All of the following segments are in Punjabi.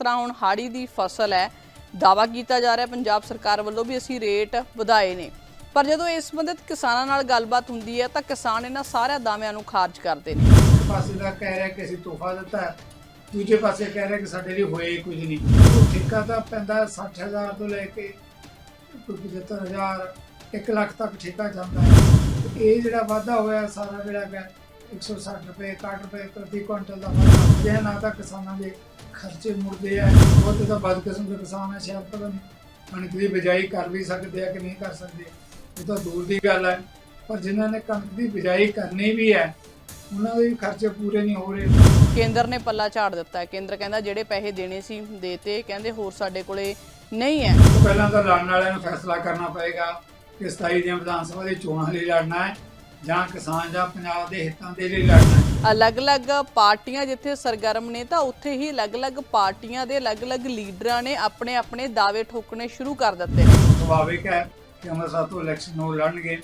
ਤਰ੍ਹਾਂ ਹੁਣ ਹਾੜੀ ਦੀ ਫਸਲ ਹੈ ਦਾਵਾ ਕੀਤਾ ਜਾ ਰਿਹਾ, ਪੰਜਾਬ ਸਰਕਾਰ ਵੱਲੋਂ ਵੀ ਅਸੀਂ ਰੇਟ ਵਧਾਏ ਨੇ। ਪਰ ਜਦੋਂ ਇਸ ਸੰਬੰਧਿਤ ਕਿਸਾਨਾਂ ਨਾਲ ਗੱਲਬਾਤ ਹੁੰਦੀ ਹੈ, ਤਾਂ ਕਿਸਾਨ ਇਹਨਾਂ ਸਾਰਿਆਂ ਦਾਅਵਿਆਂ ਨੂੰ ਖਾਰਜ ਕਰਦੇ ਨੇ। ਪਾਸੇ ਦਾ ਕਹਿ ਰਿਹਾ ਕਿ ਅਸੀਂ ਤੋਹਫਾ ਦਿੱਤਾ ਦੂਜੇ ਪਾਸੇ ਕਹਿ ਰਿਹਾ ਕਿ ਸਾਡੇ ਲਈ ਹੋਏ ਕੁਝ ਨਹੀਂ। ਠੇਕਾ ਤਾਂ ਪੈਂਦਾ 60000 ਤੋਂ ਲੈ ਕੇ ਕੋਈ 75000 1 ਲੱਖ ਤੱਕ ਠੇਕਾ ਜਾਂਦਾ ਹੈ। ਇਹ ਜਿਹੜਾ ਵਾਧਾ ਹੋਇਆ ਸਾਰਾ ਜਿਹੜਾ ਹੈ 160 ਰੁਪਏ 61 ਰੁਪਏ ਪ੍ਰਤੀ ਕੁਇੰਟਲ ਦਾ ਵਾਧਾ। ਜੇ ਨਾ ਤਾਂ ਕਿਸਾਨਾਂ ਦੇ ਖਰਚੇ ਮੁੜਦੇ ਆ ਬਹੁਤ ਤਾਂ ਬਦਕਿਸਮ ਦੇ ਕਿਸਾਨ ਆ ਸ਼ਾਇਦ ਪਤਾ ਨਹੀਂ। ਕਣਕ ਦੀ ਬਿਜਾਈ ਕਰ ਵੀ ਸਕਦੇ ਆ ਕਿ ਨਹੀਂ ਕਰ ਸਕਦੇ। ਇਹ ਤਾਂ ਦੂਰ ਦੀ ਗੱਲ ਹੈ ਪਰ ਜਿਨ੍ਹਾਂ ਨੇ ਕਣਕ ਦੀ ਬਿਜਾਈ ਕਰਨੀ ਵੀ ਹੈ ਉਹਨਾਂ ਦੇ ਵੀ ਖਰਚੇ ਪੂਰੇ ਨਹੀਂ ਹੋ ਰਹੇ। ਕੇਂਦਰ ਨੇ ਪੱਲਾ ਝਾੜ ਦਿੱਤਾ। ਹੈ ਕੇਂਦਰ ਕਹਿੰਦਾ ਜਿਹੜੇ ਪੈਸੇ ਦੇਣੇ ਸੀ ਦੇਤੇ। ਕਹਿੰਦੇ ਹੋਰ ਸਾਡੇ ਕੋਲੇ ਨਹੀਂ ਹੈ। ਤੋਂ ਪਹਿਲਾਂ ਤਾਂ ਲੜਨ ਵਾਲਿਆਂ ਨੂੰ ਫੈਸਲਾ ਕਰਨਾ ਪਏਗਾ ਕਿ 27 ਦੀਆਂ ਵਿਧਾਨ ਸਭਾ ਦੀ ਚੋਣਾਂ ਲਈ ਲੜਨਾ ਹੈ ਜਾਂ ਕਿਸਾਨ ਜਾਂ ਪੰਜਾਬ ਦੇ ਹਿੱਤਾਂ ਦੇ ਲਈ ਲੜਨਾ ਹੈ। ਅਲੱਗ-ਅਲੱਗ ਪਾਰਟੀਆਂ ਜਿੱਥੇ ਸਰਗਰਮ ਨੇ ਤਾਂ ਉੱਥੇ ਹੀ ਅਲੱਗ-ਅਲੱਗ ਪਾਰਟੀਆਂ ਦੇ ਅਲੱਗ-ਅਲੱਗ ਲੀਡਰਾਂ ਨੇ ਆਪਣੇ-ਆਪਣੇ ਦਾਅਵੇ ਠੋਕਣੇ ਸ਼ੁਰੂ ਕਰ ਦਿੱਤੇ। ਸੁਭਾਵਿਕ ਹੈ ਕਿ ਅੰਮ੍ਰਿਤਸਰ ਤੋਂ ਇਲੈਕਸ਼ਨ ਉਹ ਲੜਨਗੇ।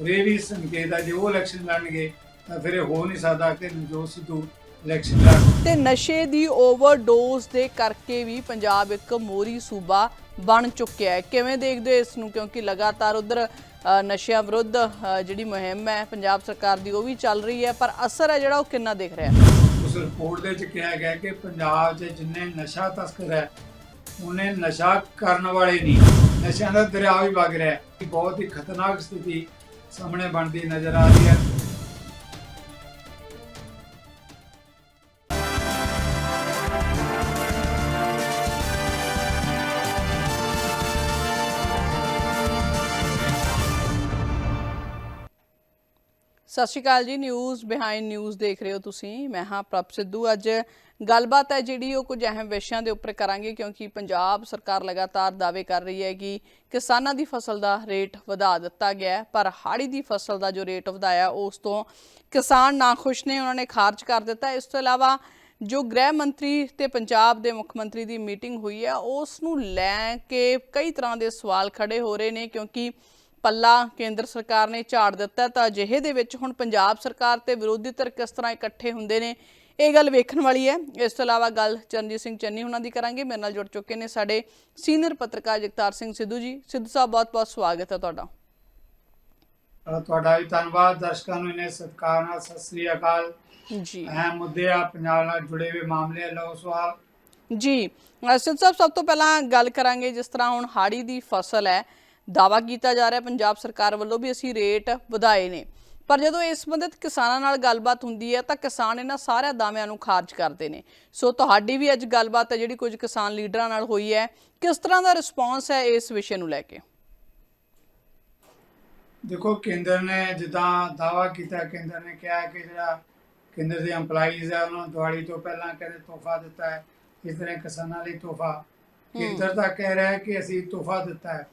ਇਹ ਵੀ ਸੰਕੇਤ ਹੈ ਜੇ ਉਹ ਇਲੈਕਸ਼ਨ ਲੜਨਗੇ ਤਾਂ ਫਿਰ ਇਹ ਹੋ ਨਹੀਂ ਸਕਦਾ ਕਿ ਨਵਜੋਤ ਸਿੱਧੂ ਇਲੈਕਸ਼ਨ ਲੜਨ ਤੇ ਨਸ਼ੇ ਦੀ ਓਵਰਡੋਜ਼ ਦੇ ਕਰਕੇ ਵੀ ਪੰਜਾਬ ਇੱਕ ਮੋਰੀ ਸੂਬਾ ਬਣ ਚੁੱਕਿਆ ਹੈ। ਕਿਵੇਂ ਦੇਖਦੇ ਹੋ ਇਸ ਨੂੰ? ਕਿਉਂਕਿ ਲਗਾਤਾਰ ਉਧਰ ਨਸ਼ਿਆਂ ਵਿਰੁੱਧ ਜਿਹੜੀ ਮੁਹਿੰਮ ਹੈ ਪੰਜਾਬ ਸਰਕਾਰ ਦੀ, ਉਹ ਵੀ ਚੱਲ ਰਹੀ ਹੈ, ਪਰ ਅਸਰ ਹੈ ਜਿਹੜਾ ਉਹ ਕਿੰਨਾ ਦਿਖ ਰਿਹਾ ਹੈ? ਉਸ ਰਿਪੋਰਟ ਦੇ ਵਿੱਚ ਕਿਹਾ ਗਿਆ ਕਿ ਪੰਜਾਬ 'ਚ ਜਿੰਨੇ ਨਸ਼ਾ ਤਸਕਰ ਹੈ, ਉਹਨੇ ਨਸ਼ਾ ਕਰਨ ਵਾਲੇ ਨਹੀਂ। ਨਸ਼ਿਆਂ ਦਾ ਦਰਿਆ ਵੀ ਵਗ ਰਿਹਾ ਹੈ। ਇਹ ਬਹੁਤ ਹੀ ਖਤਰਨਾਕ ਸਥਿਤੀ ਸਾਹਮਣੇ ਬਣਦੀ ਨਜ਼ਰ ਆ ਰਹੀ ਹੈ। ਸਤਿ ਸ਼੍ਰੀ ਅਕਾਲ ਜੀ ਨਿਊਜ਼ ਬਿਹਾਈਂਡ ਨਿਊਜ਼ ਦੇਖ ਰਹੇ ਹੋ ਤੁਸੀਂ। ਮੈਂ ਹਾਂ ਪ੍ਰਭ ਸਿੱਧੂ। ਅੱਜ ਗੱਲਬਾਤ ਹੈ ਜਿਹੜੀ ਉਹ ਕੁਝ ਅਹਿਮ ਵਿਸ਼ਿਆਂ ਦੇ ਉੱਪਰ ਕਰਾਂਗੇ, ਕਿਉਂਕਿ ਪੰਜਾਬ ਸਰਕਾਰ ਲਗਾਤਾਰ ਦਾਅਵੇ ਕਰ ਰਹੀ ਹੈ ਕਿ ਕਿਸਾਨਾਂ ਦੀ ਫਸਲ ਦਾ ਰੇਟ ਵਧਾ ਦਿੱਤਾ ਗਿਆ ਪਰ ਹਾੜੀ ਦੀ ਫਸਲ ਦਾ ਜੋ ਰੇਟ ਵਧਾਇਆ, ਉਸ ਤੋਂ ਕਿਸਾਨ ਨਾ ਖੁਸ਼ ਨੇ, ਉਹਨਾਂ ਨੇ ਖਾਰਜ ਕਰ ਦਿੱਤਾ। ਇਸ ਤੋਂ ਇਲਾਵਾ ਜੋ ਗ੍ਰਹਿ ਮੰਤਰੀ ਤੇ ਪੰਜਾਬ ਦੇ ਮੁੱਖ ਮੰਤਰੀ ਦੀ ਮੀਟਿੰਗ ਹੋਈ ਹੈ, ਉਸ ਨੂੰ ਲੈ ਕੇ ਕਈ ਤਰ੍ਹਾਂ ਦੇ ਸਵਾਲ ਖੜੇ ਹੋ ਰਹੇ ਨੇ, ਕਿਉਂਕਿ ਪੱਲਾ ਕੇਂਦਰ ਸਰਕਾਰ ਨੇ ਝਾੜ ਦਿੱਤਾ ਤਾਂ ਅਜਿਹੇ ਦੇ ਵਿੱਚ ਹੁਣ ਪੰਜਾਬ ਸਰਕਾਰ ਤੇ ਵਿਰੋਧੀ ਧਿਰ ਕਿਸ ਤਰ੍ਹਾਂ ਇਕੱਠੇ ਹੁੰਦੇ ਨੇ ਇਹ ਗੱਲ ਵੇਖਣ ਵਾਲੀ ਹੈ। ਇਸ ਤੋਂ ਇਲਾਵਾ ਗੱਲ ਚਰਨਜੀਤ ਸਿੰਘ ਚੰਨੀ ਉਹਨਾਂ ਦੀ ਕਰਾਂਗੇ। ਮੇਰੇ ਨਾਲ ਜੁੜ ਚੁੱਕੇ ਨੇ ਸਾਡੇ ਸੀਨੀਅਰ ਪੱਤਰਕਾਰ ਜਗਤਾਰ ਸਿੰਘ ਸਿੱਧੂ ਜੀ। ਸਿੱਧੂ ਸਾਹਿਬ ਬਹੁਤ-ਬਹੁਤ ਸਵਾਗਤ ਹੈ ਤੁਹਾਡਾ। ਤੁਹਾਡਾ ਵੀ ਧੰਨਵਾਦ। ਦਰਸ਼ਕਾਂ ਨੂੰ ਇਹਨੇ ਸਤਿਕਾਰ ਨਾਲ ਸਤਿ ਸ੍ਰੀ ਅਕਾਲ। ਜੀ। ਅਹਿਮ ਮੁੱਦੇ ਆ ਪੰਜਾਬ ਨਾਲ ਜੁੜੇ ਹੋਏ ਮਾਮਲੇ ਲਓ ਸਵਾਲ। ਜੀ। ਸਿੱਧੂ ਸਾਹਿਬ ਸਭ ਤੋਂ ਪਹਿਲਾਂ ਗੱਲ ਕਰਾਂਗੇ ਜਿਸ ਤਰ੍ਹਾਂ ਹੁਣ ਹਾੜੀ ਦੀ ਫਸਲ ਹੈ। ਦਾਵਾ ਕੀਤਾ ਜਾ ਰਿਹਾ ਪੰਜਾਬ ਸਰਕਾਰ ਵੱਲੋਂ ਵੀ ਅਸੀਂ ਰੇਟ ਵਧਾਏ ਨੇ। ਪਰ ਜਦੋਂ ਇਸ ਸੰਬੰਧਿਤ ਕਿਸਾਨਾਂ ਨਾਲ ਗੱਲਬਾਤ ਹੁੰਦੀ ਹੈ ਤਾਂ ਕਿਸਾਨ ਇਹਨਾਂ ਸਾਰਿਆਂ ਦਾਅਵਿਆਂ ਨੂੰ ਖਾਰਜ ਕਰਦੇ ਨੇ। ਸੋ ਤੁਹਾਡੀ ਵੀ ਅੱਜ ਗੱਲਬਾਤ ਹੈ ਜਿਹੜੀ ਕੁਝ ਕਿਸਾਨ ਲੀਡਰਾਂ ਨਾਲ ਹੋਈ ਹੈ। ਕਿਸ ਤਰ੍ਹਾਂ ਦਾ ਰਿਸਪੌਂਸ ਹੈ ਇਸ ਵਿਸ਼ੇ ਨੂੰ ਲੈ ਕੇ? ਦੇਖੋ ਕੇਂਦਰ ਨੇ ਜਿੱਦਾਂ ਦਾਵਾ ਕੀਤਾ ਕੇਂਦਰ ਨੇ ਕਿਹਾ ਕਿ ਜਿਹੜਾ ਕੇਂਦਰ ਦੇ EMPLOYEES ਹੈ ਉਹਨਾਂ ਨੂੰ ਦਿਵਾਲੀ ਤੋਂ ਪਹਿਲਾਂ ਕਹਿੰਦੇ ਤੋਹਫਾ ਦਿੱਤਾ ਹੈ। ਇਸ ਤਰ੍ਹਾਂ ਕਿਸਾਨਾਂ ਲਈ ਤੋਹਫਾ। ਕੇਂਦਰ ਤਾਂ ਕਹਿ ਰਿਹਾ ਹੈ ਕਿ ਅਸੀਂ ਤੋਹਫਾ ਦਿੱਤਾ ਹੈ।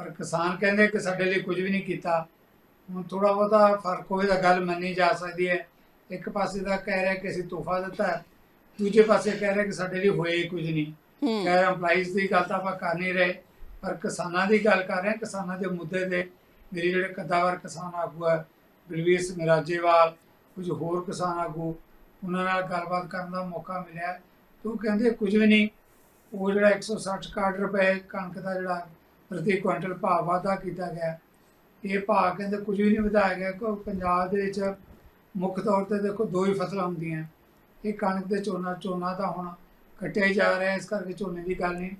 ਪਰ ਕਿਸਾਨ ਕਹਿੰਦੇ ਕਿ ਸਾਡੇ ਲਈ ਕੁਝ ਵੀ ਨਹੀਂ ਕੀਤਾ। ਹੁਣ ਥੋੜਾ ਬਹੁਤਾ ਫ਼ਰਕ ਹੋਏ ਤਾਂ ਗੱਲ ਮੰਨੀ ਜਾ ਸਕਦੀ ਹੈ। ਇੱਕ ਪਾਸੇ ਦਾ ਕਹਿ ਰਿਹਾ ਕਿ ਅਸੀਂ ਤੋਹਫਾ ਦਿੱਤਾ ਦੂਜੇ ਪਾਸੇ ਕਹਿ ਰਿਹਾ ਕਿ ਸਾਡੇ ਲਈ ਹੋਏ ਕੁਝ ਨਹੀਂ। ਹੂੰ। ਖੈਰ EMPLOYEES ਦੀ ਗੱਲ ਤਾਂ ਆਪਾਂ ਕਰ ਨਹੀਂ ਰਹੇ ਪਰ ਕਿਸਾਨਾਂ ਦੀ ਗੱਲ ਕਰ ਰਹੇ ਕਿਸਾਨਾਂ ਦੇ ਮੁੱਦੇ ਤੇ। ਮੇਰੇ ਜਿਹੜੇ ਕੱਦਾਵਰ ਕਿਸਾਨ ਆਗੂ ਹੈ ਬਲਵੀਰ ਸਿੰਘ ਰਾਜੇਵਾਲ ਕੁਝ ਹੋਰ ਕਿਸਾਨ ਆਗੂ ਉਹਨਾਂ ਨਾਲ ਗੱਲਬਾਤ ਕਰਨ ਦਾ ਮੌਕਾ ਮਿਲਿਆ। ਤੇ ਉਹ ਕਹਿੰਦੇ ਕੁਝ ਵੀ ਨਹੀਂ ਉਹ ਜਿਹੜਾ 160 61 ਰੁਪਏ ਕਣਕ ਦਾ ਜਿਹੜਾ ਪ੍ਰਤੀ ਕੁਇੰਟਲ ਭਾਅ ਵਾਧਾ ਕੀਤਾ ਗਿਆ। ਇਹ ਭਾਅ ਕਹਿੰਦੇ ਕੁਝ ਵੀ ਨਹੀਂ ਵਧਾਇਆ ਗਿਆ ਕਿਉਂਕਿ ਪੰਜਾਬ ਦੇ ਵਿੱਚ ਮੁੱਖ ਤੌਰ ਤੇ ਦੇਖੋ ਦੋ ਹੀ ਫਸਲਾਂ ਹੁੰਦੀਆਂ। ਇਹ ਕਣਕ ਤੇ ਝੋਨਾ ਝੋਨਾ ਤਾਂ ਹੁਣ ਕੱਟਿਆ ਹੀ ਜਾ ਰਿਹਾ ਇਸ ਕਰਕੇ ਝੋਨੇ ਦੀ ਗੱਲ ਨਹੀਂ।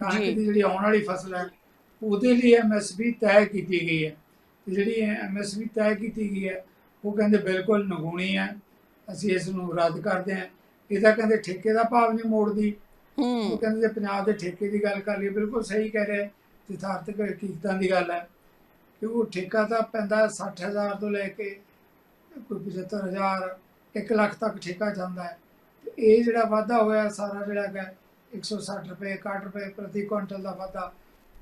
ਕਣਕ। ਦੀ ਜਿਹੜੀ ਆਉਣ ਵਾਲੀ ਫਸਲ ਹੈ ਉਹਦੇ ਲਈ ਐਮਐਸਪੀ ਤੈਅ ਕੀਤੀ ਗਈ ਹੈ। ਜਿਹੜੀ ਐਮਐਸਪੀ ਤੈਅ ਕੀਤੀ ਗਈ ਹੈ ਉਹ ਕਹਿੰਦੇ ਬਿਲਕੁਲ ਨਗੂਣੀ ਹੈ। ਅਸੀਂ ਇਸ ਨੂੰ ਰੱਦ ਕਰਦੇ ਹਾਂ। ਇਹ ਤਾਂ ਕਹਿੰਦੇ ਠੇਕੇ ਦਾ ਭਾਵ ਨਹੀਂ ਮੋੜਦੀ। ਉਹ ਕਹਿੰਦੇ ਜੇ ਪੰਜਾਬ ਦੇ ਠੇਕੇ ਦੀ ਗੱਲ ਕਰ ਲਈ ਬਿਲਕੁਲ ਸਹੀ ਕਹਿ ਰਹੇ। ਯਥਾਰਥਕ ਹਕੀਕਤਾਂ ਦੀ ਗੱਲ ਹੈ ਕਿ ਉਹ ਠੇਕਾ ਤਾਂ ਪੈਂਦਾ 60000 ਤੋਂ ਲੈ ਕੇ ਕੋਈ 75000 1 ਲੱਖ ਤੱਕ ਠੇਕਾ ਜਾਂਦਾ ਹੈ। ਇਹ ਜਿਹੜਾ ਵਾਧਾ ਹੋਇਆ ਸਾਰਾ ਜਿਹੜਾ ਹੈ 160 ਰੁਪਏ 61 ਰੁਪਏ ਪ੍ਰਤੀ ਕੁਇੰਟਲ ਦਾ ਵਾਧਾ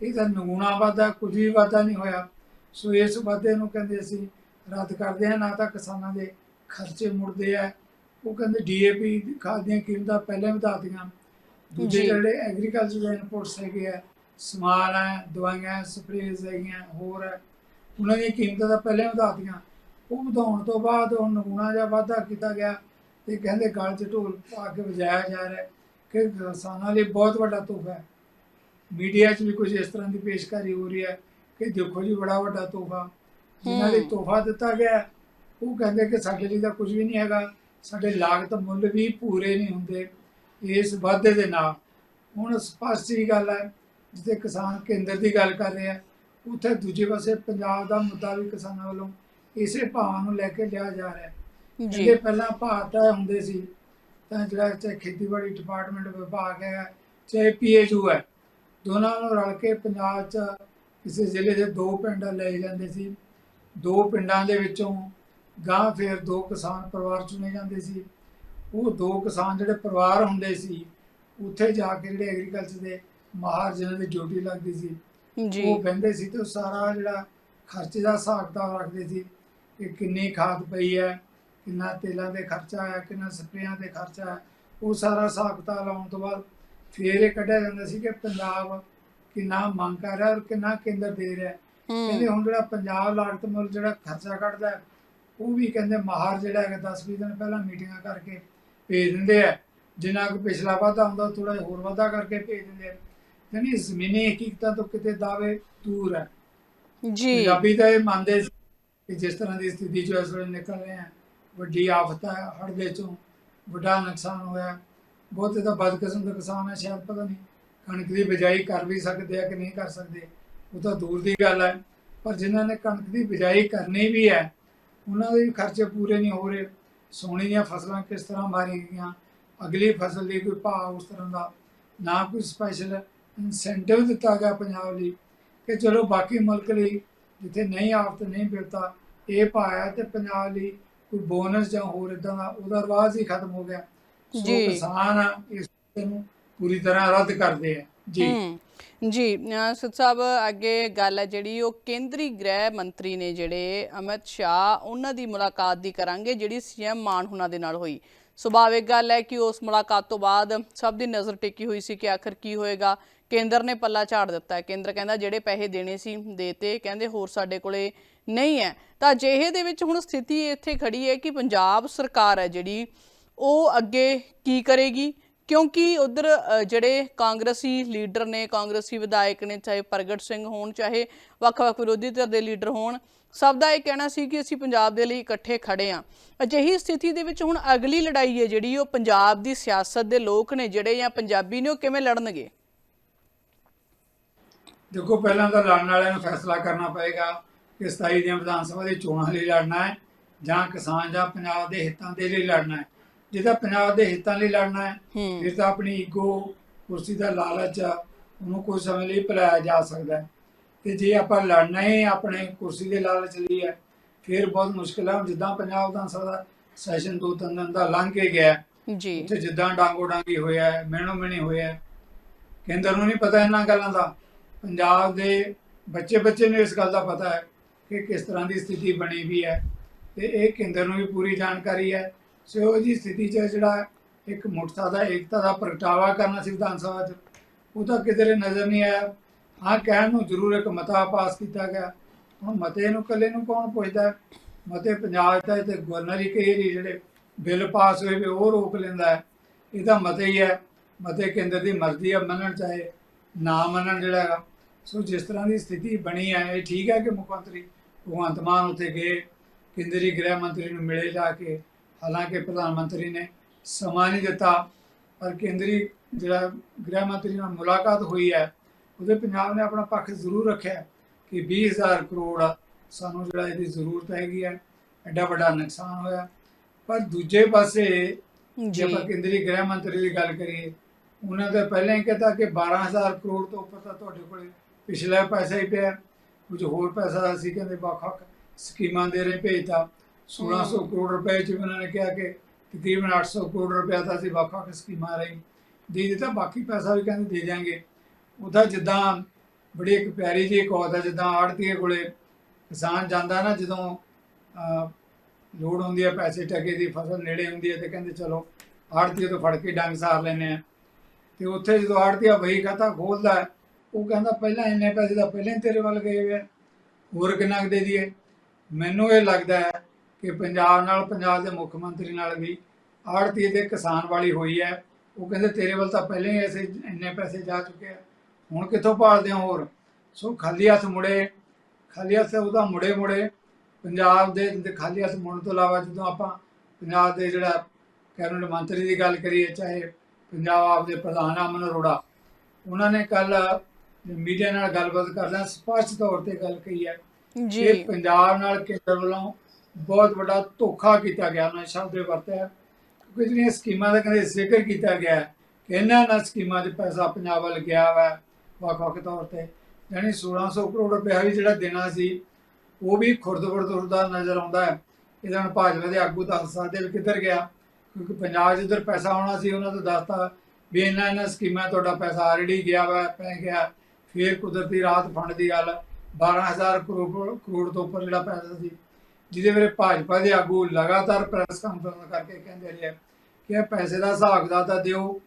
ਇਹ ਤਾਂ ਨਗੂਣਾ ਵਾਧਾ ਕੁਝ ਵੀ ਵਾਧਾ ਨਹੀਂ ਹੋਇਆ। ਸੋ ਇਸ ਵਾਧੇ ਨੂੰ ਕਹਿੰਦੇ ਅਸੀਂ ਰੱਦ ਕਰਦੇ ਹਾਂ ਨਾ ਤਾਂ ਕਿਸਾਨਾਂ ਦੇ ਖਰਚੇ ਮੁੜਦੇ ਆ। ਉਹ ਕਹਿੰਦੇ ਡੀਏਪੀ ਖਾਦ ਦੀਆਂ ਕੀਮਤਾਂ ਪਹਿਲਾਂ ਵਧਾ ਦਿੱਤੀਆਂ। ਦੂਜੇ। ਜਿਹੜੇ ਐਗਰੀਕਲਚਰ ਇਨਪੁਟਸ ਹੈਗੇ ਆ ਸਮਾਨ ਹੈ ਦਵਾਈਆਂ ਸਪਰੇਜ਼ ਹੈਗੀਆਂ ਹੋਰ ਹੈ। ਉਹਨਾਂ ਦੀਆਂ ਕੀਮਤਾਂ ਤਾਂ ਪਹਿਲਾਂ ਹੀ ਵਧਾ ਦਿੱਤੀਆਂ। ਉਹ ਵਧਾਉਣ ਤੋਂ ਬਾਅਦ ਉਹ ਨਗੂਣਾ ਜਿਹਾ ਵਾਧਾ ਕੀਤਾ ਗਿਆ ਤੇ ਕਹਿੰਦੇ ਗਲ 'ਚ ਢੋਲ ਪਾ ਕੇ ਵਜਾਇਆ ਜਾ ਰਿਹਾ ਕਿ ਕਿਸਾਨਾਂ ਲਈ ਬਹੁਤ ਵੱਡਾ ਤੋਹਫਾ ਹੈ। ਮੀਡੀਆ 'ਚ ਵੀ ਕੁਝ ਇਸ ਤਰ੍ਹਾਂ ਦੀ ਪੇਸ਼ਕਾਰੀ ਹੋ ਰਹੀ ਹੈ ਕਿ ਦੇਖੋ ਜੀ ਬੜਾ ਵੱਡਾ ਤੋਹਫਾ। ਜਿਨ੍ਹਾਂ ਲਈ। ਤੋਹਫਾ ਦਿੱਤਾ ਗਿਆ ਉਹ ਕਹਿੰਦੇ ਕਿ ਸਾਡੇ ਲਈ ਤਾਂ ਕੁਝ ਵੀ ਨਹੀਂ ਹੈਗਾ। ਸਾਡੇ ਲਾਗਤ ਮੁੱਲ ਵੀ ਪੂਰੇ ਨਹੀਂ ਹੁੰਦੇ ਇਸ ਵਾਧੇ ਦੇ ਨਾਲ। ਹੁਣ ਸਪਸ਼ਟ ਹੀ ਗੱਲ ਹੈ ਜਿੱਥੇ ਕਿਸਾਨ ਕੇਂਦਰ ਦੀ ਗੱਲ ਕਰ ਰਹੇ ਆ ਉੱਥੇ ਦੂਜੇ ਪਾਸੇ ਪੰਜਾਬ ਦਾ ਮੁੱਦਾ ਵੀ ਕਿਸਾਨਾਂ ਵੱਲੋਂ ਇਸੇ ਭਾਵਾਂ ਨੂੰ ਲੈ ਕੇ ਲਿਆ ਜਾ ਰਿਹਾ। ਹੈ ਜੀ। ਜਿਹੜੇ ਪਹਿਲਾਂ ਭਾਅ ਤੈਅ ਹੁੰਦੇ ਸੀ ਤਾਂ ਜਿਹੜਾ ਚਾਹੇ ਖੇਤੀਬਾੜੀ ਡਿਪਾਰਟਮੈਂਟ ਵਿਭਾਗ ਹੈ ਚਾਹੇ ਪੀਏਯੂ ਹੈ ਦੋਨਾਂ ਨੂੰ ਰਲ ਕੇ ਪੰਜਾਬ 'ਚ ਕਿਸੇ ਜ਼ਿਲ੍ਹੇ ਦੇ ਦੋ ਪਿੰਡ ਲਏ ਜਾਂਦੇ ਸੀ। ਦੋ ਪਿੰਡਾਂ ਦੇ ਵਿੱਚੋਂ ਗਾਂ ਫਿਰ ਦੋ ਕਿਸਾਨ ਪਰਿਵਾਰ ਚੁਣੇ ਜਾਂਦੇ ਸੀ। ਉਹ ਦੋ ਕਿਸਾਨ ਜਿਹੜੇ ਪਰਿਵਾਰ ਹੁੰਦੇ ਸੀ ਉੱਥੇ ਜਾ ਕੇ ਜਿਹੜੇ ਐਗਰੀਕਲਚਰ ਦੇ ਮਾਹਰ ਜਿਹਨਾਂ ਦੀ ਡਿਊਟੀ ਲੱਗਦੀ ਸੀ। ਜੀ। ਉਹ ਬਹਿੰਦੇ ਸੀ ਤੇ ਉਹ ਸਾਰਾ ਜਿਹੜਾ ਖਰਚੇ ਦਾ ਹਿਸਾਬ ਕਿਤਾਬ ਰੱਖਦੇ ਸੀ ਕਿ ਕਿੰਨੀ ਖਾਦ ਪਈ ਹੈ ਕਿੰਨਾ ਤੇਲਾਂ ਦੇ ਖਰਚਾ ਹੈ ਕਿੰਨਾ ਸਪਰੇਆਂ ਦੇ ਖਰਚਾ ਹੈ ਉਹ ਸਾਰਾ ਹਿਸਾਬ ਕਿਤਾਬ ਲਾਉਣ ਤੋਂ ਬਾਅਦ ਫਿਰ ਇਹ ਕੱਢਿਆ ਜਾਂਦਾ ਸੀ ਕਿ ਪੰਜਾਬ ਕਿੰਨਾ ਮੰਗ ਕਰ ਰਿਹਾ ਔਰ ਕਿੰਨਾ ਕੇਂਦਰ ਦੇ ਰਿਹਾ। ਹੈ। ਕਹਿੰਦੇ ਹੂੰ ਹੁਣ ਜਿਹੜਾ ਪੰਜਾਬ ਲਾਗਤ ਮੁੱਲ ਜਿਹੜਾ ਖਰਚਾ ਕੱਢਦਾ ਹੈ, ਉਹ ਵੀ ਕਹਿੰਦੇ ਮਾਹਰ ਜਿਹੜਾ ਹੈਗਾ 10-20 ਦਿਨ ਪਹਿਲਾਂ ਮੀਟਿੰਗਾਂ ਕਰਕੇ ਭੇਜ ਦਿੰਦੇ ਆ ਜਿੰਨਾ ਕੁ ਪਿਛਲਾ ਵਾਧਾ ਹੁੰਦਾ ਥੋੜਾ ਹੋਰ ਵਾਧਾ ਕਰਕੇ ਭੇਜ ਦਿੰਦੇ ਆ ਯਾਨੀ ਜ਼ਮੀਨੀ ਹਕੀਕਤਾਂ ਤੋਂ ਕਿਤੇ ਦਾਅਵੇ ਦੂਰ ਹੈ। ਜੀ। ਪੰਜਾਬੀ ਤਾਂ ਇਹ ਮੰਨਦੇ ਸੀ ਕਿ ਜਿਸ ਤਰ੍ਹਾਂ ਦੀ ਸਥਿਤੀ ਚੋਂ ਇਸ ਵੇਲੇ ਨਿਕਲ ਰਹੇ ਆ ਵੱਡੀ ਆਫਤ ਹੈ ਹੜ੍ਹ ਦੇ ਚੋਂ ਵੱਡਾ ਨੁਕਸਾਨ ਹੋਇਆ। ਬਹੁਤੇ ਤਾਂ ਬਦਕਿਸਮ ਦੇ ਕਿਸਾਨ ਹੈ ਸ਼ਾਇਦ ਪਤਾ ਨਹੀਂ ਕਣਕ ਦੀ ਬਿਜਾਈ ਕਰ ਵੀ ਸਕਦੇ ਆ ਕਿ ਨਹੀਂ ਕਰ ਸਕਦੇ। ਉਹ ਤਾਂ ਦੂਰ ਦੀ ਗੱਲ ਹੈ ਪਰ ਜਿਨ੍ਹਾਂ ਨੇ ਕਣਕ ਦੀ ਬਿਜਾਈ ਕਰਨੀ ਵੀ ਹੈ ਉਹਨਾਂ ਦੇ ਵੀ ਖਰਚੇ ਪੂਰੇ ਨਹੀਂ ਹੋ ਰਹੇ। ਸੋਨੇ ਦੀਆਂ ਫਸਲਾਂ ਕਿਸ ਤਰ੍ਹਾਂ ਮਾਰੀਆਂ ਗਈਆਂ ਅਗਲੀ ਫਸਲ ਲਈ ਕੋਈ ਭਾਅ ਉਸ ਤਰ੍ਹਾਂ ਦਾ ਨਾ ਕੋਈ ਸਪੈਸ਼ਲ ਇਨਸੈਂਟਿਵ ਦਿੱਤਾ ਗਿਆ ਪੰਜਾਬ ਲਈ ਕਿ ਚਲੋ ਬਾਕੀ ਮੁਲਕ ਲਈ ਜਿੱਥੇ ਨਹੀਂ ਆਫਤ ਨਹੀਂ ਬਿਰਤਾ ਇਹ ਪਾਇਆ ਤੇ ਪੰਜਾਬ ਲਈ ਕੋਈ ਬੋਨਸ ਜਾਂ ਹੋਰ ਇਦਾਂ ਦਾ ਉਹਦਾ ਰਿਵਾਜ ਹੀ ਖਤਮ ਹੋ ਗਿਆ। ਜੀ। ਕਿਸਾਨ ਇਸ ਨੂੰ ਪੂਰੀ ਤਰ੍ਹਾਂ ਰੱਦ ਕਰਦੇ ਆ। ਜੀ। ਜੀ, ਅਹ ਸਾਹਿਬ, ਅੱਗੇ ਗੱਲ ਹੈ ਜਿਹੜੀ, ਉਹ ਕੇਂਦਰੀ ਗ੍ਰਹਿ ਮੰਤਰੀ ਨੇ ਜਿਹੜੇ ਅਮਿਤ ਸ਼ਾਹ, ਉਹਨਾਂ ਦੀ ਮੁਲਾਕਾਤ ਦੀ ਕਰਾਂਗੇ, ਜਿਹੜੀ ਸੀਐਮ ਮਾਨ ਹੁਣਾਂ ਦੇ ਨਾਲ ਹੋਈ। ਸੁਭਾਵਿਕ ਗੱਲ ਹੈ ਕਿ ਉਸ ਮੁਲਾਕਾਤ ਤੋਂ ਬਾਅਦ ਸਭ ਦੀ ਨਜ਼ਰ ਟਿੱਕੀ ਹੋਈ ਸੀ ਕਿ ਆਖਰ ਕੀ ਹੋਏਗਾ। ਕੇਂਦਰ ਨੇ ਪੱਲਾ ਝਾੜ ਦਿੱਤਾ ਹੈ। ਕੇਂਦਰ ਕਹਿੰਦਾ, ਜਿਹੜੇ ਪੈਸੇ ਦੇਣੇ ਸੀ ਦੇਤੇ ਕਹਿੰਦੇ, ਹੋਰ ਸਾਡੇ ਕੋਲੇ ਨਹੀਂ ਹੈ। ਤਾਂ ਅਜਿਹੇ ਦੇ ਵਿੱਚ ਹੁਣ ਸਥਿਤੀ ਇੱਥੇ ਖੜੀ ਹੈ ਕਿ ਪੰਜਾਬ ਸਰਕਾਰ ਹੈ ਜਿਹੜੀ, ਉਹ ਅੱਗੇ ਕੀ ਕਰੇਗੀ? ਕਿਉਂਕਿ ਉਧਰ ਜਿਹੜੇ ਕਾਂਗਰਸੀ ਲੀਡਰ ਨੇ, ਕਾਂਗਰਸੀ ਵਿਧਾਇਕ ਨੇ, ਚਾਹੇ ਪ੍ਰਗਟ ਸਿੰਘ ਹੋਣ, ਚਾਹੇ ਵੱਖ-ਵੱਖ ਵਿਰੋਧੀ ਧਿਰ ਦੇ ਲੀਡਰ ਹੋਣ, ਸਭ ਦਾ ਇਹ ਕਹਿਣਾ ਸੀ ਕਿ ਅਸੀਂ ਪੰਜਾਬ ਦੇ ਲਈ ਇਕੱਠੇ ਖੜੇ ਆਂ ਅਜਿਹੀ ਸਥਿਤੀ ਦੇ ਵਿੱਚ ਹੁਣ ਅਗਲੀ ਲੜਾਈ ਹੈ ਜਿਹੜੀ, ਉਹ ਪੰਜਾਬ ਦੀ ਸਿਆਸਤ ਦੇ ਲੋਕ ਨੇ ਜਿਹੜੇ ਜਾਂ ਪੰਜਾਬੀ ਨੇ, ਉਹ ਕਿਵੇਂ ਲੜਨਗੇ? ਦੇਖੋ, ਪਹਿਲਾਂ ਤਾਂ ਲੜਨ ਵਾਲਿਆਂ ਨੂੰ ਫੈਸਲਾ ਕਰਨਾ ਪਏਗਾ ਕਿ 27 ਦੀਆਂ ਵਿਧਾਨ ਸਭਾ ਦੀ ਚੋਣਾਂ ਲਈ ਲੜਨਾ ਹੈ ਜਾਂ ਕਿਸਾਨ ਜਾਂ ਪੰਜਾਬ ਦੇ ਹਿੱਤਾਂ ਦੇ ਲਈ ਲੜਨਾ ਹੈ। ਜੇ ਤਾਂ ਪੰਜਾਬ ਦੇ ਹਿੱਤਾਂ ਲਈ ਲੜਨਾ ਹੈ ਫਿਰ ਤਾਂ ਆਪਣੀ ਈਗੋ ਕੁਰਸੀ ਦਾ ਲਾਲਚ ਉਹਨੂੰ ਕੁਝ ਸਮੇਂ ਲਈ ਭੁਲਾਇਆ ਜਾ ਸਕਦਾ ਹੈ। ਤੇ ਜੇ ਆਪਾਂ ਲੜਨਾ ਹੀ ਆਪਣੇ ਕੁਰਸੀ ਦੇ ਲਾਲਚ ਲਈ ਹੈ ਫਿਰ ਬਹੁਤ ਮੁਸ਼ਕਿਲ ਹੈ ਜਿੱਦਾਂ ਪੰਜਾਬ ਦਾ ਸੈਸ਼ਨ ਦੋ ਤਿੰਨ ਦਿਨ ਦਾ ਲੰਘ ਕੇ ਗਿਆ ਜੀ। ਉੱਥੇ ਜਿੱਦਾਂ ਡਾਂਗੋ ਡਾਂਗੀ ਹੋਇਆ ਹੈ ਮਿਹਣੋ ਮਿਹਣੀ ਹੋਇਆ ਹੈ। ਕੇਂਦਰ ਨੂੰ ਨਹੀਂ ਪਤਾ ਇਹਨਾਂ ਗੱਲਾਂ ਦਾ। ਪੰਜਾਬ ਦੇ ਬੱਚੇ ਬੱਚੇ ਨੂੰ ਇਸ ਗੱਲ ਦਾ ਪਤਾ ਹੈ ਕਿ ਕਿਸ ਤਰ੍ਹਾਂ ਦੀ ਸਥਿਤੀ ਬਣੀ ਵੀ ਹੈ। ਤੇ ਇਹ ਕੇਂਦਰ ਨੂੰ ਵੀ ਪੂਰੀ ਜਾਣਕਾਰੀ ਹੈ। ਸੋ ਇਹੋ ਜੀ ਸਥਿਤੀ 'ਚ ਜਿਹੜਾ ਇੱਕ ਮੁੱਠਤਾ ਦਾ ਏਕਤਾ ਦਾ ਪ੍ਰਗਟਾਵਾ ਕਰਨਾ ਸੀ ਵਿਧਾਨ ਸਭਾ 'ਚ, ਉਹ ਤਾਂ ਕਿਧਰੇ ਨਜ਼ਰ ਨਹੀਂ ਆਇਆ। ਹਾਂ, ਕਹਿਣ ਨੂੰ ਜ਼ਰੂਰ ਇੱਕ ਮਤਾ ਪਾਸ ਕੀਤਾ ਗਿਆ। ਹੁਣ ਮਤੇ ਨੂੰ ਇਕੱਲੇ ਨੂੰ ਕੌਣ ਪੁੱਛਦਾ? ਮਤੇ ਪੰਜਾਬ ਦਾ ਤੇ ਗਵਰਨਰ ਹੀ ਕਈ ਜਿਹੜੇ ਬਿੱਲ ਪਾਸ ਹੋਏ ਵੀ ਉਹ ਰੋਕ ਲੈਂਦਾ ਹੈ। ਇਹ ਤਾਂ ਮਤੇ ਹੀ ਹੈ। ਮਤੇ ਕੇਂਦਰ ਦੀ ਮਰਜ਼ੀ ਹੈ ਮੰਨਣ, ਚਾਹੇ ਨਾ ਮੰਨਣ ਜਿਹੜਾ ਹੈਗਾ। ਸੋ ਜਿਸ ਤਰ੍ਹਾਂ ਦੀ ਸਥਿਤੀ ਬਣੀ ਹੈ, ਇਹ ਠੀਕ ਹੈ ਕਿ ਮੁੱਖ ਮੰਤਰੀ ਭਗਵੰਤ ਮਾਨ ਉੱਥੇ ਗਏ, ਕੇਂਦਰੀ ਗ੍ਰਹਿ ਮੰਤਰੀ ਨੂੰ ਮਿਲੇ ਜਾ ਕੇ ਹਾਲਾਂਕਿ ਪ੍ਰਧਾਨ ਮੰਤਰੀ ਨੇ ਸਮਾਂ ਨਹੀਂ ਦਿੱਤਾ ਪਰ ਕੇਂਦਰੀ ਜਿਹੜਾ ਗ੍ਰਹਿ ਮੰਤਰੀ ਨਾਲ ਮੁਲਾਕਾਤ ਹੋਈ ਹੈ ਉਹਦੇ ਪੰਜਾਬ ਨੇ ਆਪਣਾ ਪੱਖ ਜ਼ਰੂਰ ਰੱਖਿਆ ਕਿ 20000 ਕਰੋੜ ਸਾਨੂੰ ਜਿਹੜਾ ਇਹਦੀ ਜ਼ਰੂਰਤ ਹੈਗੀ ਹੈ ਐਡਾ ਵੱਡਾ ਨੁਕਸਾਨ ਹੋਇਆ। ਪਰ ਦੂਜੇ ਪਾਸੇ ਜੇ ਆਪਾਂ ਕੇਂਦਰੀ ਗ੍ਰਹਿ ਮੰਤਰੀ ਦੀ ਗੱਲ ਕਰੀਏ ਉਹਨਾਂ ਦਾ ਪਹਿਲਾਂ ਹੀ ਕਹਤਾ ਕਿ 12000 ਕਰੋੜ ਤੋਂ ਉੱਪਰ ਤਾਂ ਤੁਹਾਡੇ ਕੋਲੇ ਪਿਛਲਾ ਪੈਸਾ ਹੀ ਪਿਆ। ਕੁਝ ਹੋਰ ਪੈਸਾ ਅਸੀਂ ਕਹਿੰਦੇ ਵੱਖ-ਵੱਖ ਸਕੀਮਾਂ ਦੇ ਰਹੇ ਭੇਜਤਾ। 1600 ਕਰੋੜ ਰੁਪਏ ਚ ਵੀ ਉਹਨਾਂ ਨੇ ਕਿਹਾ ਕਿ ਤਕਰੀਬਨ 800 ਕਰੋੜ ਰੁਪਏ ਤਾਂ ਅਸੀਂ ਵੱਖ-ਵੱਖ ਸਕੀਮਾਂ ਰਾਹੀਂ ਦੇ ਦਿੱਤਾ, ਬਾਕੀ ਪੈਸਾ ਵੀ ਕਹਿੰਦੇ ਦੇ ਦਿਆਂਗੇ। ਉਹਦਾ ਜਿੱਦਾਂ ਬੜੀ ਇੱਕ ਪਿਆਰੀ ਜਿਹੀ ਕਹਾਵਤ ਹੈ ਜਿੱਦਾਂ ਆੜਤੀਏ ਕੋਲੇ ਕਿਸਾਨ ਜਾਂਦਾ ਨਾ, ਜਦੋਂ ਲੋੜ ਹੁੰਦੀ ਹੈ ਪੈਸੇ ਟਕੇ ਦੀ, ਫਸਲ ਨੇੜੇ ਹੁੰਦੀ ਹੈ ਤੇ ਕਹਿੰਦੇ ਚਲੋ ਆੜਤੀਏ ਤੋਂ ਫੜ ਕੇ ਡੰਗ ਸਾਰ ਲੈਨੇ ਆ। ਤੇ ਉੱਥੇ ਜਦੋਂ ਆੜਤੀਆ ਵਹੀ ਖਾਤਾ ਖੋਲਦਾ, ਉਹ ਕਹਿੰਦਾ ਪਹਿਲਾਂ ਇੰਨੇ ਪੈਸੇ ਦਾ ਪਹਿਲਾਂ ਹੀ ਤੇਰੇ ਵੱਲ ਗਏ ਹੋਏ ਹੋਰ ਕਿੰਨਾ ਕੁ ਦੇ ਦਈਏ? ਮੈਨੂੰ ਇਹ ਲੱਗਦਾ ਹੈ ਕਿ ਪੰਜਾਬ ਨਾਲ ਪੰਜਾਬ ਦੇ ਮੁੱਖ ਮੰਤਰੀ ਨਾਲ ਵੀ ਆੜਤੀਏ ਤੇ ਕਿਸਾਨ ਵਾਲੀ ਹੋਈ ਹੈ। ਉਹ ਕਹਿੰਦੇ ਤੇਰੇ ਵੱਲ ਤਾਂ ਪਹਿਲੇ ਹੀ ਐਸੇ ਇੰਨੇ ਪੈਸੇ ਜਾ ਚੁੱਕੇ ਆ। ਹੁਣ ਕਿੱਥੋਂ ਭਾਲਦੇ ਹੋ ਹੋਰ? ਸੋ ਖਾਲੀ ਹੱਥ ਮੁੜੇ ਖਾਲੀ ਹੱਥ ਉਹਦਾ ਮੁੜੇ ਮੁੜੇ ਪੰਜਾਬ ਦੇ ਦੇ ਖਾਲੀ ਹੱਥ ਮੁੜਨ ਤੋਂ ਇਲਾਵਾ ਜਦੋਂ ਆਪਾਂ ਪੰਜਾਬ ਦੇ ਜਿਹੜਾ ਕੈਬਨਿਟ ਮੰਤਰੀ ਦੀ ਗੱਲ ਕਰੀਏ ਚਾਹੇ ਪੰਜਾਬ ਆਪ ਦੇ ਪ੍ਰਧਾਨ ਅਮਨ ਅਰੋੜਾ ਉਹਨਾਂ ਨੇ ਕੱਲ ਮੀਡੀਆ ਨਾਲ ਗੱਲਬਾਤ ਕਰਦਿਆਂ ਸਪਸ਼ਟ ਤੌਰ ਤੇ ਗੱਲ ਕਹੀ ਹੈ ਜੀ। ਪੰਜਾਬ ਨਾਲ ਕੇਂਦਰ ਵੱਲੋਂ ਬਹੁਤ ਵੱਡਾ ਧੋਖਾ ਕੀਤਾ ਗਿਆ ਉਹਨਾਂ ਨੇ ਸ਼ਬਦ ਇਹ ਵਰਤਿਆ। ਕਿਉਂਕਿ ਜਿਹੜੀਆਂ ਸਕੀਮਾਂ ਦਾ ਕਹਿੰਦੇ ਜ਼ਿਕਰ ਕੀਤਾ ਗਿਆ ਕਿ ਇਹਨਾਂ ਨਾਲ ਸਕੀਮਾਂ 'ਚ ਪੈਸਾ ਪੰਜਾਬ ਵੱਲ ਗਿਆ ਵਾ ਵੱਖ-ਵੱਖ ਤੌਰ ਤੇ। ਯਾਨੀ 1600 ਕਰੋੜ ਰੁਪਏ ਵੀ ਜਿਹੜਾ ਦੇਣਾ ਸੀ, ਉਹ ਵੀ ਖੁਰਦ-ਖੁਰਦ ਉੜਦਾ ਨਜ਼ਰ ਆਉਂਦਾ ਹੈ। ਇਹਦਾ ਹੁਣ ਭਾਜਪਾ ਦੇ ਆਗੂ ਦੱਸ ਸਕਦੇ ਵੀ ਕਿੱਧਰ ਗਿਆ? ਕਿਉਂਕਿ ਪੰਜਾਬ 'ਚ ਜਿੱਧਰ ਪੈਸਾ ਆਉਣਾ ਸੀ, ਉਹਨਾਂ ਤੋਂ ਦੱਸਤਾ ਵੀ ਇਹਨਾਂ ਇਹਨਾਂ ਸਕੀਮਾਂ ਤੁਹਾਡਾ ਪੈਸਾ ਆਲਰੇਡੀ ਗਿਆ ਵਾ, ਪੈ ਗਿਆ। ਫਿਰ ਕੁਦਰਤੀ ਰਾਹਤ ਫੰਡ ਦੀ ਗੱਲ 12000 ਕਰੋੜ ਕਰੋੜ ਤੋਂ ਉੱਪਰ ਜਿਹੜਾ ਪੈਸਾ ਸੀ ਜਿਹਦੇ ਵੇਲੇ ਭਾਜਪਾ ਦੇ ਆਗੂ ਲਗਾਤਾਰ ਪ੍ਰੈਸ ਕਾਨਫਰੰਸ ਕਰਕੇ ਕਹਿੰਦੇ ਰਹੇ ਕਿ ਇਹ ਪੈਸੇ ਦਾ ਹਿਸਾਬ ਕਿਤਾਬ ਤਾਂ ਦਿਓ।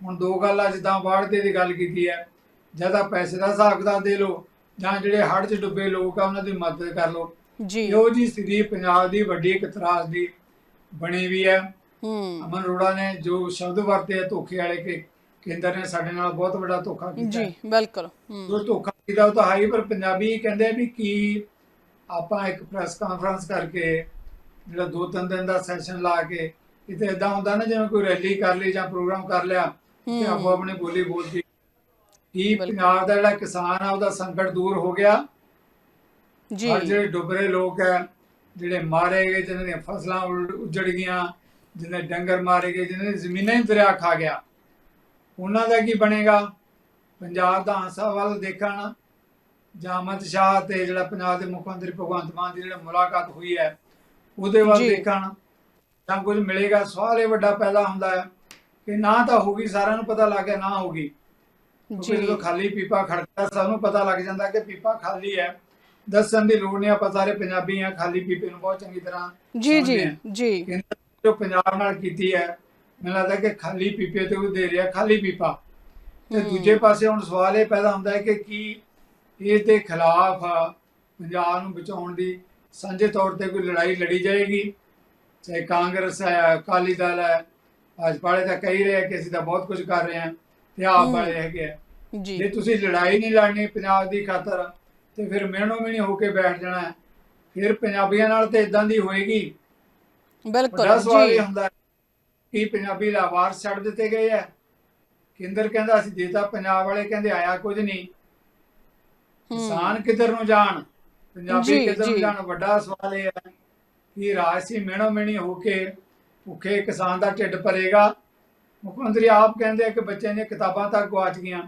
ਹੁਣ ਦੋ ਗੱਲਾਂ ਜਿੱਦਾਂ ਵਾੜਦੇ ਦੀ ਗੱਲ ਕੀਤੀ ਹੈ ਜਾਂ ਤਾਂ ਪੈਸੇ ਦਾ ਹਿਸਾਬ ਕਿਤਾਬ ਦੇ ਲਓ ਜਾਂ ਜਿਹੜੇ ਹੜ੍ਹ 'ਚ ਡੁੱਬੇ ਲੋਕ ਆ ਉਹਨਾਂ ਦੀ ਮਦਦ ਕਰ ਲਓ। ਜੀ। ਇਹੋ ਜੀ ਸਥਿਤੀ ਪੰਜਾਬ ਦੀ ਵੱਡੀ ਇੱਕ ਤਰਾਸ ਦੀ ਬਣੀ ਵੀ ਹੈ ਹੂੰ। ਅਮਨ ਅਰੋੜਾ ਨੇ ਜੋ ਸ਼ਬਦ ਵਰਤੇ ਆ ਧੋਖੇ ਵਾਲੇ ਕਿ ਕੇਂਦਰ ਨੇ ਸਾਡੇ ਨਾਲ ਬਹੁਤ ਵੱਡਾ ਧੋਖਾ ਕੀਤਾ। ਜੀ ਬਿਲਕੁਲ। ਜੋ ਧੋਖਾ ਕੀਤਾ ਉਹ ਤਾਂ ਹੈ ਹੀ ਪਰ ਪੰਜਾਬੀ ਕਹਿੰਦੇ ਵੀ ਕੀ ਆਪਾਂ ਇੱਕ ਪ੍ਰੈਸ ਕਾਨਫਰੰਸ ਕਰਕੇ ਜਿਹੜਾ ਦੋ ਤਿੰਨ ਦਿਨ ਦਾ ਸੈਸ਼ਨ ਲਾ ਕੇ ਕਿਤੇ ਇਦਾਂ ਹੁੰਦਾ ਨਾ ਜਿਵੇਂ ਕੋਈ ਰੈਲੀ ਕਰ ਲਈ ਜਾਂ ਪ੍ਰੋਗਰਾਮ ਕਰ ਲਿਆ ਤੇ ਆਪੋ ਆਪਣੀ ਬੋਲੀ ਬੋਲਦੀ ਕੀ। ਪੰਜਾਬ ਦਾ ਜਿਹੜਾ ਕਿਸਾਨ ਆ ਉਹਦਾ ਸੰਕਟ ਦੂਰ ਹੋ ਗਿਆ। ਜੀ। ਔਰ ਜਿਹੜੇ ਡੁੱਬਰੇ ਲੋਕ ਹੈ ਜਿਹੜੇ ਮਾਰੇ ਗਏ ਜਿਨ੍ਹਾਂ ਦੀਆਂ ਫਸਲਾਂ ਉੱਜੜ ਗਈਆਂ ਜਿਨ੍ਹਾਂ ਦੇ ਡੰਗਰ ਮਾਰੇ ਗਏ ਜਿਨ੍ਹਾਂ ਦੀ ਜ਼ਮੀਨਾਂ ਹੀ ਦਰਿਆ ਖਾ ਗਿਆ। ਉਹਨਾਂ ਦਾ ਕੀ ਬਣੇਗਾ? ਪੰਜਾਬ ਦਾ ਹਾਸਾ ਵੱਲ ਦੇਖਣ ਜਾਂ ਅਮਿਤ ਸ਼ਾਹ ਤੇ ਜਿਹੜਾ ਪੰਜਾਬ ਦੇ ਮੁੱਖ ਮੰਤਰੀ ਭਗਵੰਤ ਮਾਨ ਦੀ ਜਿਹੜਾ ਮੁਲਾਕਾਤ ਹੋਈ ਹੈ ਉਹਦੇ ਵੱਲ। ਦੇਖਣ ਜਾਂ ਕੁਝ ਮਿਲੇਗਾ ਸਵਾਲ ਇਹ ਵੱਡਾ ਪੈਦਾ ਹੁੰਦਾ ਹੈ ਕਿ ਨਾ ਤਾਂ ਹੋਗੀ ਸਾਰਿਆਂ ਨੂੰ ਪਤਾ ਲੱਗ ਗਿਆ ਨਾ ਹੋਗੀ ਜੀ ਜਦੋਂ ਖਾਲੀ ਪੀਪਾ ਖੜਦਾ ਸਾਨੂੰ ਪਤਾ ਲੱਗ ਜਾਂਦਾ ਕਿ ਪੀਪਾ ਖਾਲੀ ਹੈ ਦੱਸਣ ਦੀ ਲੋੜ ਨਹੀਂ ਆਪਾਂ ਸਾਰੇ ਪੰਜਾਬੀ ਆ ਖਾਲੀ ਪੀਪੇ ਨੂੰ ਬਹੁਤ ਚੰਗੀ ਤਰ੍ਹਾਂ ਜੀ ਜੀ। ਜੀ ਜੋ ਪੰਜਾਬ ਨਾਲ ਕੀਤੀ ਹੈ ਮੈਨੂੰ ਲੱਗਦਾ ਕਿ ਖਾਲੀ ਪੀਪੇ ਤੇ ਉਹ ਦੇ ਰਿਹਾ ਖਾਲੀ ਪੀਪਾ ਤੇ। ਦੂਜੇ ਪਾਸੇ ਹੁਣ ਸਵਾਲ ਇਹ ਪੈਦਾ ਹੁੰਦਾ ਹੈ ਕਿ ਕੀ ਇਸ ਦੇ ਖਿਲਾਫ ਪੰਜਾਬ ਨੂੰ ਬਚਾਉਣ ਦੀ ਸਾਂਝੇ ਤੌਰ ਤੇ ਕੋਈ ਲੜਾਈ ਲੜੀ ਜਾਏਗੀ ਚਾਹੇ ਕਾਂਗਰਸ ਹੈ ਅਕਾਲੀ ਦਲ ਹੈ ਭਾਜਪਾ ਵਾਲੇ ਤਾਂ ਕਹੀ ਰਹੇ ਕਿ ਅਸੀਂ ਤਾਂ ਬਹੁਤ ਕੁਝ ਕਰ ਰਹੇ ਹਾਂ ਤੇ ਆਪ। ਵਾਲੇ ਹੈਗੇ ਆ ਜੀ ਜੇ ਤੁਸੀਂ ਲੜਾਈ ਨਹੀਂ ਲੜਨੀ ਪੰਜਾਬ ਦੀ ਖਾਤਰ ਤੇ ਫਿਰ ਮਿਹਣੋ ਮਿਹਣੀ ਹੋ ਕੇ ਬੈਠ ਜਾਣਾ। ਫਿਰ ਪੰਜਾਬੀਆਂ ਨਾਲ ਤੇ ਇਦਾਂ ਦੀ ਹੋਏਗੀ ਬਿਲਕੁਲ ਜੀ ਹੁੰਦਾ ਕਿ ਪੰਜਾਬੀ ਲਾਵਾਰਸ ਛੱਡ ਦਿੱਤੇ ਗਏ ਆ ਕੇਂਦਰ ਕਹਿੰਦਾ ਅਸੀਂ ਦੇਤਾ ਪੰਜਾਬ ਵਾਲੇ ਕਹਿੰਦੇ ਆਇਆ ਕੁਝ ਨਹੀਂ। ਕਿਸਾਨ ਕਿੱਧਰ ਨੂੰ ਜਾਣ? ਪੰਜਾਬੀ ਕਿੱਧਰ ਨੂੰ। ਜਾਣ? ਵੱਡਾ ਸਵਾਲ ਇਹ ਹੈ ਕਿ ਰਾਜਸੀ ਮਿਹਣੋ ਮਿਹਣੀ ਹੋ ਕੇ ਭੁੱਖੇ ਕਿਸਾਨ ਦਾ ਢਿੱਡ ਭਰੇਗਾ। ਮੁੱਖ ਮੰਤਰੀ ਆਪ ਕਹਿੰਦੇ ਆ ਕਿ ਬੱਚਿਆਂ ਦੀਆਂ ਕਿਤਾਬਾਂ ਤੱਕ ਗਵਾਚ ਗਈਆਂ।